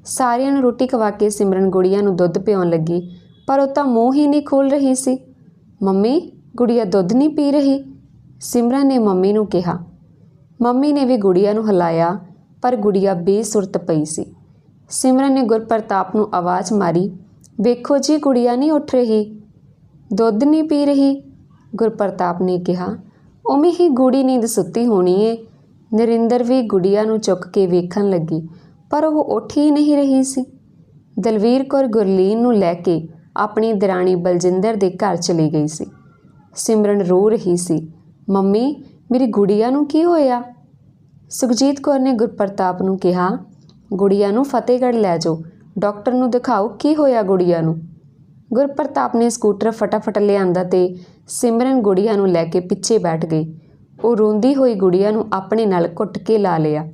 ਸਾਰਿਆਂ ਨੂੰ ਰੋਟੀ ਖਵਾ ਕੇ ਸਿਮਰਨ ਗੁੜੀਆਂ ਨੂੰ ਦੁੱਧ ਪਿਆਉਣ ਲੱਗੀ, ਪਰ ਉਹ ਤਾਂ ਮੂੰਹ ਹੀ ਨਹੀਂ ਖੋਲ ਰਹੀ ਸੀ। ਮੰਮੀ, ਗੁੜੀਆ ਦੁੱਧ ਨਹੀਂ ਪੀ ਰਹੀ? ਸਿਮਰਨ ਨੇ ਮੰਮੀ ਨੂੰ ਕਿਹਾ। ਮੰਮੀ ਨੇ ਵੀ ਗੁੜੀਆ ਨੂੰ ਹਿਲਾਇਆ, ਪਰ ਗੁੜੀਆ ਬੇਸੁਰਤ ਪਈ ਸੀ। ਸਿਮਰਨ ਨੇ ਗੁਰਪ੍ਰਤਾਪ ਨੂੰ ਆਵਾਜ਼ ਮਾਰੀ, ਵੇਖੋ ਜੀ, ਗੁੜੀਆ ਨਹੀਂ ਉੱਠ ਰਹੀ। ਦੁੱਧ ਨਹੀਂ ਪੀ ਰਹੀ। ਗੁਰਪ੍ਰਤਾਪ ਨੇ ਕਿਹਾ, ਉਵੇਂ ਹੀ ਗੂੜੀ ਨੀਂਦ ਸੁੱਤੀ ਹੋਣੀ ਏ। ਨਰਿੰਦਰ ਵੀ ਗੁੜੀਆ ਨੂੰ ਚੁੱਕ ਕੇ ਵੇਖਣ ਲੱਗੀ, ਪਰ ਉਹ ਉੱਠ ਹੀ ਨਹੀਂ ਰਹੀ ਸੀ। ਦਲਵੀਰ ਕੌਰ ਗੁਰਲੀਨ ਨੂੰ ਲੈ ਕੇ ਆਪਣੀ ਦਰਾਣੀ ਬਲਜਿੰਦਰ ਦੇ ਘਰ ਚਲੀ ਗਈ ਸੀ। ਸਿਮਰਨ ਰੋ ਰਹੀ ਸੀ, ਮੰਮੀ, ਮੇਰੀ ਗੁੜੀਆ ਨੂੰ ਕੀ ਹੋਇਆ? ਸੁਖਜੀਤ ਕੌਰ ਨੇ ਗੁਰਪ੍ਰਤਾਪ ਨੂੰ ਕਿਹਾ, ਗੁੜੀਆ ਨੂੰ ਫਤਿਹਗੜ੍ਹ ਲੈ ਜਾਓ। ਡਾਕਟਰ ਨੂੰ ਦਿਖਾਓ ਕੀ ਹੋਇਆ ਗੁੜੀਆ ਨੂੰ। ਗੁਰਪ੍ਰਤਾਪ ਨੇ ਸਕੂਟਰ ਫਟਾਫਟ ਲਿਆਂਦਾ ਤੇ ਸਿਮਰਨ ਗੁੜੀਆ ਨੂੰ ਲੈ ਕੇ ਪਿੱਛੇ ਬੈਠ ਗਈ। ਉਹ ਰੋਂਦੀ ਹੋਈ ਗੁੜੀਆ ਨੂੰ ਆਪਣੇ ਨਾਲ ਘੁੱਟ ਕੇ ਲਾ ਲਿਆ।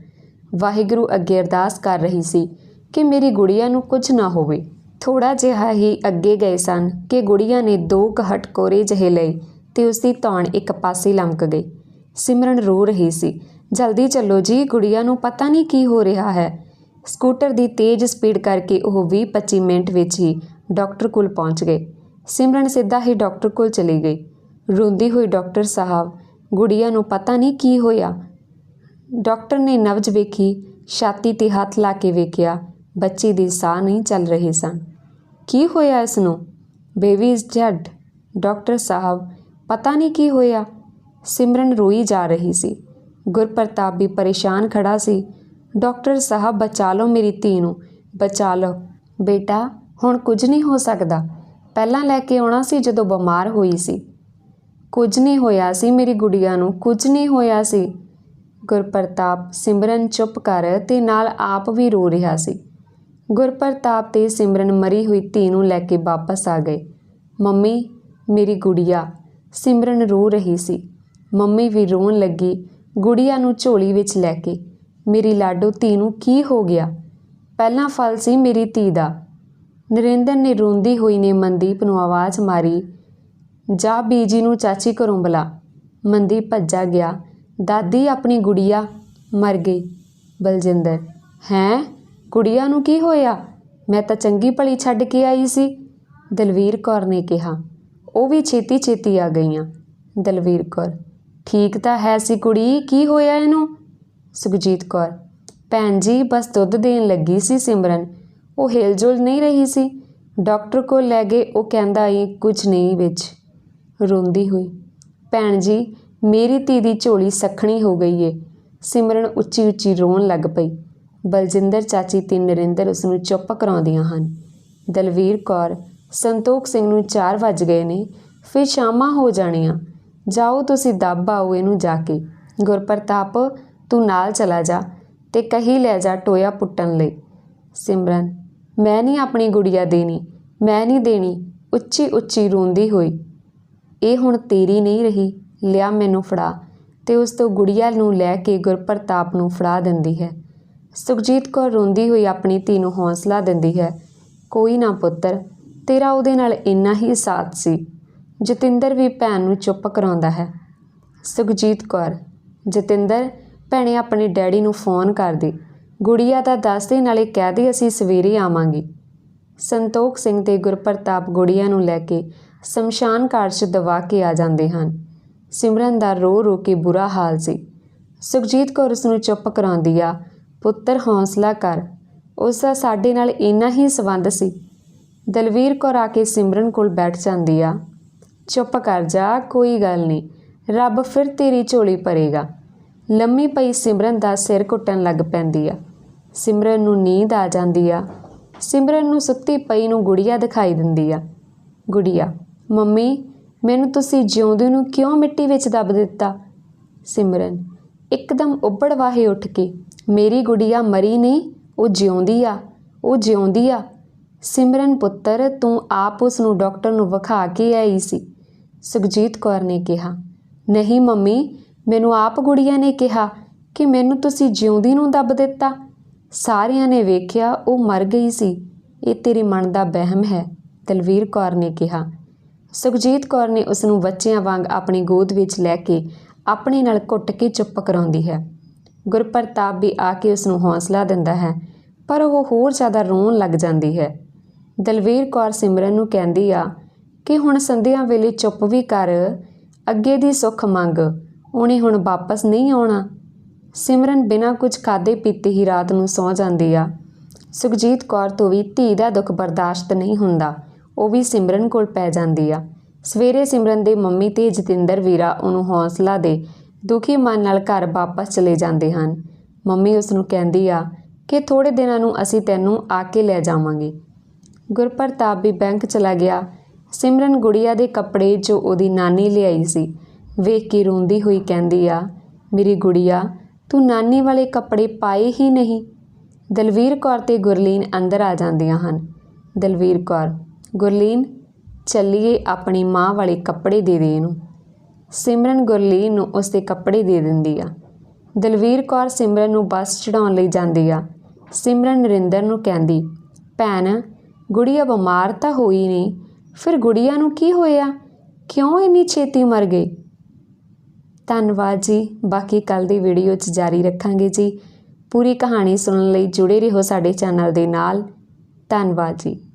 ਵਾਹਿਗੁਰੂ ਅੱਗੇ ਅਰਦਾਸ ਕਰ ਰਹੀ ਸੀ ਕਿ ਮੇਰੀ ਗੁੜੀਆ ਨੂੰ ਕੁਝ ਨਾ ਹੋਵੇ। ਥੋੜਾ ਜਿਹਾ ਹੀ ਅੱਗੇ ਗਏ ਸਨ ਕਿ ਗੁੜੀਆ ਨੇ ਦੋ ਕਹਟ ਕੋਰੇ ਜਿਹੇ ਲਏ ਤੇ ਉਸ ਦੀ ਧੌਣ ਇੱਕ ਪਾਸੇ ਲਮਕ ਗਈ। ਸਿਮਰਨ ਰੋ ਰਹੀ ਸੀ। ਜਲਦੀ ਚੱਲੋ ਜੀ, ਗੁੜੀਆ ਨੂੰ ਪਤਾ ਨਹੀਂ ਕੀ ਹੋ ਰਿਹਾ ਹੈ। ਸਕੂਟਰ ਦੀ ਤੇਜ਼ ਸਪੀਡ ਕਰਕੇ ਉਹ 20-25 ਮਿੰਟ ਵਿੱਚ ਹੀ ਡਾਕਟਰ ਕੋਲ ਪਹੁੰਚ ਗਏ। ਸਿਮਰਨ ਸਿੱਧਾ ਹੀ ਡਾਕਟਰ ਕੋਲ ਚਲੀ ਗਈ। ਰੋਂਦੀ ਹੋਈ ਡਾਕਟਰ ਸਾਹਿਬ, ਗੁੜੀਆ ਨੂੰ ਪਤਾ ਨਹੀਂ ਕੀ ਹੋਇਆ। ਡਾਕਟਰ ਨੇ ਨਵਜ ਵੇਖੀ, ਛਾਤੀ ਤੇ ਹੱਥ ਲਾ ਕੇ ਵੇਖਿਆ, ਬੱਚੀ ਦੀ ਸਾਹ ਨਹੀਂ ਚੱਲ ਰਹੀ ਸਨ। ਕੀ ਹੋਇਆ ਇਸ ਨੂੰ ਬੇਬੀ ਇਜ਼ ਡੈਡ, ਡਾਕਟਰ ਸਾਹਿਬ, ਪਤਾ ਨਹੀਂ ਕੀ ਹੋਇਆ? ਸਿਮਰਨ ਰੋਈ ਜਾ ਰਹੀ ਸੀ। ਗੁਰਪ੍ਰਤਾਪ ਵੀ ਪਰੇਸ਼ਾਨ ਖੜਾ ਸੀ। ਡਾਕਟਰ ਸਾਹਿਬ, ਬਚਾ ਲਓ ਮੇਰੀ ਧੀ ਨੂੰ, ਬਚਾ ਲਓ। ਬੇਟਾ ਹੁਣ ਕੁਝ ਨਹੀਂ ਹੋ ਸਕਦਾ। ਪਹਿਲਾਂ ਲੈ ਕੇ ਆਉਣਾ ਸੀ ਜਦੋਂ ਬਿਮਾਰ ਹੋਈ ਸੀ। ਕੁਝ ਨਹੀਂ ਹੋਇਆ ਸੀ ਮੇਰੀ ਗੁੜੀਆ ਨੂੰ, ਕੁਝ ਨਹੀਂ ਹੋਇਆ ਸੀ। ਗੁਰਪ੍ਰਤਾਪ ਸਿਮਰਨ ਚੁੱਪ ਕਰ ਤੇ ਨਾਲ ਆਪ ਵੀ ਰੋ ਰਿਹਾ ਸੀ। ਗੁਰਪ੍ਰਤਾਪ ਤੇ ਸਿਮਰਨ ਮਰੀ ਹੋਈ ਧੀ ਨੂੰ ਲੈ ਕੇ ਵਾਪਸ ਆ ਗਏ। ਮੰਮੀ, ਮੇਰੀ ਗੁੜੀਆ, ਸਿਮਰਨ ਰੋ ਰਹੀ ਸੀ। ਮੰਮੀ ਵੀ ਰੋਣ ਲੱਗੀ, ਗੁੜੀਆ ਨੂੰ ਝੋਲੀ ਵਿੱਚ ਲੈ ਕੇ, ਮੇਰੀ ਲਾਡੋ, ਧੀ ਨੂੰ ਕੀ ਹੋ ਗਿਆ? ਪਹਿਲਾਂ ਫਲ ਸੀ ਮੇਰੀ ਧੀ ਦਾ। ਨਰਿੰਦਰ ਨੇ ਰੋਂਦੀ ਹੋਈ ਨੇ ਮਨਦੀਪ ਨੂੰ ਆਵਾਜ਼ ਮਾਰੀ, ਜਾ ਬੀਜੀ ਨੂੰ ਚਾਚੀ ਘਰੋਂ ਬੁਲਾ। ਮਨਦੀਪ ਭੱਜਾ ਗਿਆ, ਦਾਦੀ ਆਪਣੀ ਗੁੜੀਆ ਮਰ ਗਈ। ਬਲਜਿੰਦਰ, ਹੈਂ? ਗੁੜੀਆ ਨੂੰ ਕੀ ਹੋਇਆ? ਮੈਂ ਤਾਂ ਚੰਗੀ ਭਲੀ ਛੱਡ ਕੇ ਆਈ ਸੀ। ਦਲਵੀਰ ਕੌਰ ਨੇ ਕਿਹਾ, ਉਹ ਵੀ ਛੇਤੀ ਛੇਤੀ ਆ ਗਈਆਂ। ਦਲਵੀਰ ਕੌਰ, ਠੀਕ ਤਾਂ ਹੈ ਸੀ ਕੁੜੀ, ਕੀ ਹੋਇਆ ਇਹਨੂੰ? ਸੁਖਜੀਤ ਕੌਰ, ਭੈਣ ਜੀ, ਬਸ ਦੁੱਧ ਦੇਣ ਲੱਗੀ ਸੀ ਸਿਮਰਨ। ਉਹ ਹਿਲਜੁਲ ਨਹੀਂ ਰਹੀ ਸੀ। ਡਾਕਟਰ ਕੋਲ ਲੈ ਗਏ, ਉਹ ਕਹਿੰਦਾ ਈ ਕੁਝ ਨਹੀਂ ਵਿੱਚ। ਰੋਂਦੀ ਹੋਈ। ਭੈਣ ਜੀ, ਮੇਰੀ ਧੀ ਦੀ ਝੋਲੀ ਸਖਣੀ ਹੋ ਗਈ ਏ। ਸਿਮਰਨ ਉੱਚੀ ਉੱਚੀ ਰੋਣ ਲੱਗ ਪਈ। ਬਲਜਿੰਦਰ ਚਾਚੀ ਤੇ ਨਰਿੰਦਰ ਉਸ ਨੂੰ ਚੁੱਪ ਕਰਾਉਂਦੀਆਂ ਹਨ। ਦਲਵੀਰ ਕੌਰ, ਸੰਤੋਖ ਸਿੰਘ ਨੂੰ 4 ਵੱਜ ਗਏ ਨੇ, ਫਿਰ ਸ਼ਾਮਾਂ ਹੋ ਜਾਣੀਆਂ। ਜਾਓ, ਤੁਸੀਂ ਦੱਬ ਆਓ ਇਹਨੂੰ ਜਾ ਕੇ। ਗੁਰਪ੍ਰਤਾਪ, ਤੂੰ ਨਾਲ ਚਲਾ ਜਾ ਤੇ ਕਹੀ ਲੈ ਜਾ ਟੋਇਆ ਪੁੱਟਣ ਲਈ। ਸਿਮਰਨ ਮੈਂ ਨਹੀਂ ਆਪਣੀ ਗੁੜੀਆ ਦੇਣੀ, ਮੈਂ ਨਹੀਂ ਦੇਣੀ, ਉੱਚੀ ਉੱਚੀ ਰੋਂਦੀ ਹੋਈ। ਇਹ ਹੁਣ ਤੇਰੀ ਨਹੀਂ ਰਹੀ, ਲਿਆ ਮੈਨੂੰ ਫੜਾ, ਤੇ ਉਸ ਤੋਂ ਗੁੜੀਆ ਨੂੰ ਲੈ ਕੇ ਗੁਰਪ੍ਰਤਾਪ ਨੂੰ ਫੜਾ ਦਿੰਦੀ ਹੈ। ਸੁਖਜੀਤ ਕੌਰ ਰੋਂਦੀ ਹੋਈ ਆਪਣੀ ਧੀ ਨੂੰ ਹੌਸਲਾ ਦਿੰਦੀ ਹੈ, ਕੋਈ ਨਾ ਪੁੱਤਰ, ਤੇਰਾ ਉਹਦੇ ਨਾਲ ਇੰਨਾ ਹੀ ਸਾਥ ਸੀ, ਜਤਿੰਦਰ ਵੀ ਭੈਣ ਨੂੰ ਚੁੱਪ ਕਰਾਉਂਦਾ ਹੈ। ਸੁਖਜੀਤ ਕੌਰ, ਜਤਿੰਦਰ, ਭੈਣੇ ਆਪਣੇ ਡੈਡੀ ਨੂੰ ਫੋਨ ਕਰਦੀ ਗੁੜੀਆ ਦਾ ਦੱਸ ਦੇ ਨਾਲੇ ਕਹਿ ਦੇ ਅਸੀਂ ਸਵੇਰੇ ਆਵਾਂਗੇ। ਸੰਤੋਖ ਸਿੰਘ ਤੇ ਗੁਰਪ੍ਰਤਾਪ ਗੁੜੀਆ ਨੂੰ ਲੈ ਕੇ ਸ਼ਮਸ਼ਾਨ ਘਾਟ 'ਚ ਦਵਾ ਕੇ ਆ ਜਾਂਦੇ ਹਨ। ਸਿਮਰਨ ਦਾ ਰੋ ਰੋ ਕੇ ਬੁਰਾ ਹਾਲ ਸੀ। ਸੁਖਜੀਤ ਕੌਰ ਉਸ ਨੂੰ ਚੁੱਪ ਕਰਾਉਂਦੀ ਆ, ਪੁੱਤਰ, ਹੌਸਲਾ ਕਰ। ਉਸ ਦਾ ਸਾਡੇ ਨਾਲ ਇੰਨਾ ਹੀ ਸਬੰਧ ਸੀ? ਦਲਵੀਰ ਕੌਰ ਆ ਕੇ ਸਿਮਰਨ ਕੋਲ ਬੈਠ ਜਾਂਦੀ ਆ। ਚੁੱਪ ਕਰ ਜਾ, ਕੋਈ ਗੱਲ ਨਹੀਂ। ਰੱਬ ਫਿਰ ਤੇਰੀ ਝੋਲੀ ਭਰੇਗਾ। ਲੰਮੀ ਪਈ ਸਿਮਰਨ ਦਾ ਸਿਰ ਘੁੱਟਣ ਲੱਗ ਪੈਂਦੀ ਆ। ਸਿਮਰਨ ਨੂੰ ਨੀਂਦ ਆ ਜਾਂਦੀ ਆ। ਸਿਮਰਨ ਨੂੰ ਸੁੱਤੀ ਪਈ ਨੂੰ ਗੁੜੀਆ ਦਿਖਾਈ ਦਿੰਦੀ ਆ। ਗੁੜੀਆ, ਮੰਮੀ, ਮੈਨੂੰ ਤੁਸੀਂ ਜਿਉਂਦੇ ਨੂੰ ਕਿਉਂ ਮਿੱਟੀ ਵਿੱਚ ਦੱਬ ਦਿੱਤਾ? ਸਿਮਰਨ ਇੱਕਦਮ ਉੱਬੜ ਵਾਹੇ ਉੱਠ ਕੇ, ਮੇਰੀ ਗੁੜੀਆ ਮਰੀ ਨਹੀਂ, ਉਹ ਜਿਉਂਦੀ ਆ, ਉਹ ਜਿਉਂਦੀ ਆ। ਸਿਮਰਨ ਪੁੱਤਰ, ਤੂੰ ਆਪ ਉਸ ਨੂੰ ਡਾਕਟਰ ਨੂੰ ਵਿਖਾ ਕੇ ਆਈ ਸੀ। ਸੁਖਜੀਤ ਕੌਰ ਨੇ ਕਿਹਾ, ਨਹੀਂ ਮੰਮੀ, ਮੈਨੂੰ ਆਪ ਗੁੜੀਆ ਨੇ ਕਿਹਾ ਕਿ ਮੈਨੂੰ ਤੁਸੀਂ ਜਿਉਂਦੀ ਨੂੰ ਦੱਬ ਦਿੱਤਾ। ਸਾਰਿਆਂ ਨੇ ਵੇਖਿਆ, ਉਹ ਮਰ ਗਈ ਸੀ। ਇਹ ਤੇਰੇ ਮਨ ਦਾ ਬਹਿਮ ਹੈ, ਦਲਵੀਰ ਕੌਰ ਨੇ ਕਿਹਾ। ਸੁਖਜੀਤ ਕੌਰ ਨੇ ਉਸ ਨੂੰ ਬੱਚਿਆਂ ਵਾਂਗ ਆਪਣੀ ਗੋਦ ਵਿੱਚ ਲੈ ਕੇ ਆਪਣੇ ਨਾਲ ਘੁੱਟ ਕੇ ਚੁੱਪ ਕਰਾਉਂਦੀ ਹੈ। ਗੁਰਪ੍ਰਤਾਪ ਵੀ ਆ ਕੇ ਉਸ ਨੂੰ ਹੌਸਲਾ ਦਿੰਦਾ ਹੈ, ਪਰ ਉਹ ਹੋਰ ਜ਼ਿਆਦਾ ਰੋਣ ਲੱਗ ਜਾਂਦੀ ਹੈ। ਦਲਵੀਰ ਕੌਰ ਸਿਮਰਨ ਨੂੰ ਕਹਿੰਦੀ ਆ ਕਿ ਹੁਣ ਸੰਧਿਆ ਵੇਲੇ ਚੁੱਪ ਵੀ ਕਰ, ਅੱਗੇ ਦੀ ਸੁੱਖ ਮੰਗ, ਉਹਨੇ ਹੁਣ ਵਾਪਸ ਨਹੀਂ ਆਉਣਾ। ਸਿਮਰਨ ਬਿਨਾਂ ਕੁਝ ਖਾਦੇ ਪੀਤੇ ਹੀ ਰਾਤ ਨੂੰ ਸੌਂ ਜਾਂਦੀ ਆ। ਸੁਖਜੀਤ ਕੌਰ ਤੋਂ ਵੀ ਧੀ ਦਾ ਦੁੱਖ ਬਰਦਾਸ਼ਤ ਨਹੀਂ ਹੁੰਦਾ, ਉਹ ਵੀ ਸਿਮਰਨ ਕੋਲ ਪੈ ਜਾਂਦੀ ਆ। ਸਵੇਰੇ ਸਿਮਰਨ ਦੇ ਮੰਮੀ ਤੇ ਜਤਿੰਦਰ ਵੀਰਾ ਉਹਨੂੰ ਹੌਸਲਾ ਦੇ ਦੁਖੀ ਮਨ ਨਾਲ ਘਰ ਵਾਪਸ ਚਲੇ ਜਾਂਦੇ ਹਨ। ਮੰਮੀ ਉਸ ਨੂੰ ਕਹਿੰਦੀ ਆ ਕਿ ਥੋੜੇ ਦਿਨਾਂ ਨੂੰ ਅਸੀਂ ਤੈਨੂੰ ਆ ਕੇ ਲੈ ਜਾਵਾਂਗੇ। ਗੁਰਪ੍ਰਤਾਪ ਵੀ ਬੈਂਕ ਚਲਾ ਗਿਆ। ਸਿਮਰਨ ਗੁੜੀਆ ਦੇ ਕੱਪੜੇ ਜੋ ਉਹਦੀ ਨਾਨੀ ਲਿਆਈ ਸੀ, ਵੇਖ ਕੇ ਰੋਂਦੀ ਹੋਈ ਕਹਿੰਦੀ ਆ, ਮੇਰੀ ਗੁੜੀਆ ਤੂੰ ਨਾਨੀ ਵਾਲੇ ਕੱਪੜੇ ਪਾਏ ਹੀ ਨਹੀਂ। ਦਲਵੀਰ ਕੌਰ ਤੇ ਗੁਰਲੀਨ ਅੰਦਰ ਆ ਜਾਂਦੀਆਂ ਹਨ। ਦਲਵੀਰ ਕੌਰ, ਗੁਰਲੀਨ, ਚੱਲੀਏ ਆਪਣੀ ਮਾਂ ਵਾਲੇ ਕੱਪੜੇ ਦੇ ਦੇ ਇਹਨੂੰ। ਸਿਮਰਨ ਗੁਰਲੀਨ ਨੂੰ ਉਸਦੇ ਕੱਪੜੇ ਦੇ ਦਿੰਦੀ ਆ। ਦਲਵੀਰ ਕੌਰ ਸਿਮਰਨ ਨੂੰ ਬੱਸ ਚੜਾਉਣ ਲਈ ਜਾਂਦੀ ਆ। ਸਿਮਰਨ ਨਰਿੰਦਰ ਨੂੰ ਕਹਿੰਦੀ, ਭੈਣ, ਗੁੜੀਆ ਬਿਮਾਰ ਤਾਂ ਹੋਈ ਨਹੀਂ, ਫਿਰ ਗੁੜੀਆ ਨੂੰ ਕੀ ਹੋਇਆ? ਕਿਉਂ ਇੰਨੀ ਛੇਤੀ ਮਰ ਗਈ? ਧੰਨਵਾਦ ਜੀ। ਬਾਕੀ ਕੱਲ ਦੀ ਵੀਡੀਓ 'ਚ ਜਾਰੀ ਰੱਖਾਂਗੇ ਜੀ। ਪੂਰੀ ਕਹਾਣੀ ਸੁਣਨ ਲਈ ਜੁੜੇ ਰਹੋ ਸਾਡੇ ਚੈਨਲ ਦੇ ਨਾਲ। ਧੰਨਵਾਦ ਜੀ।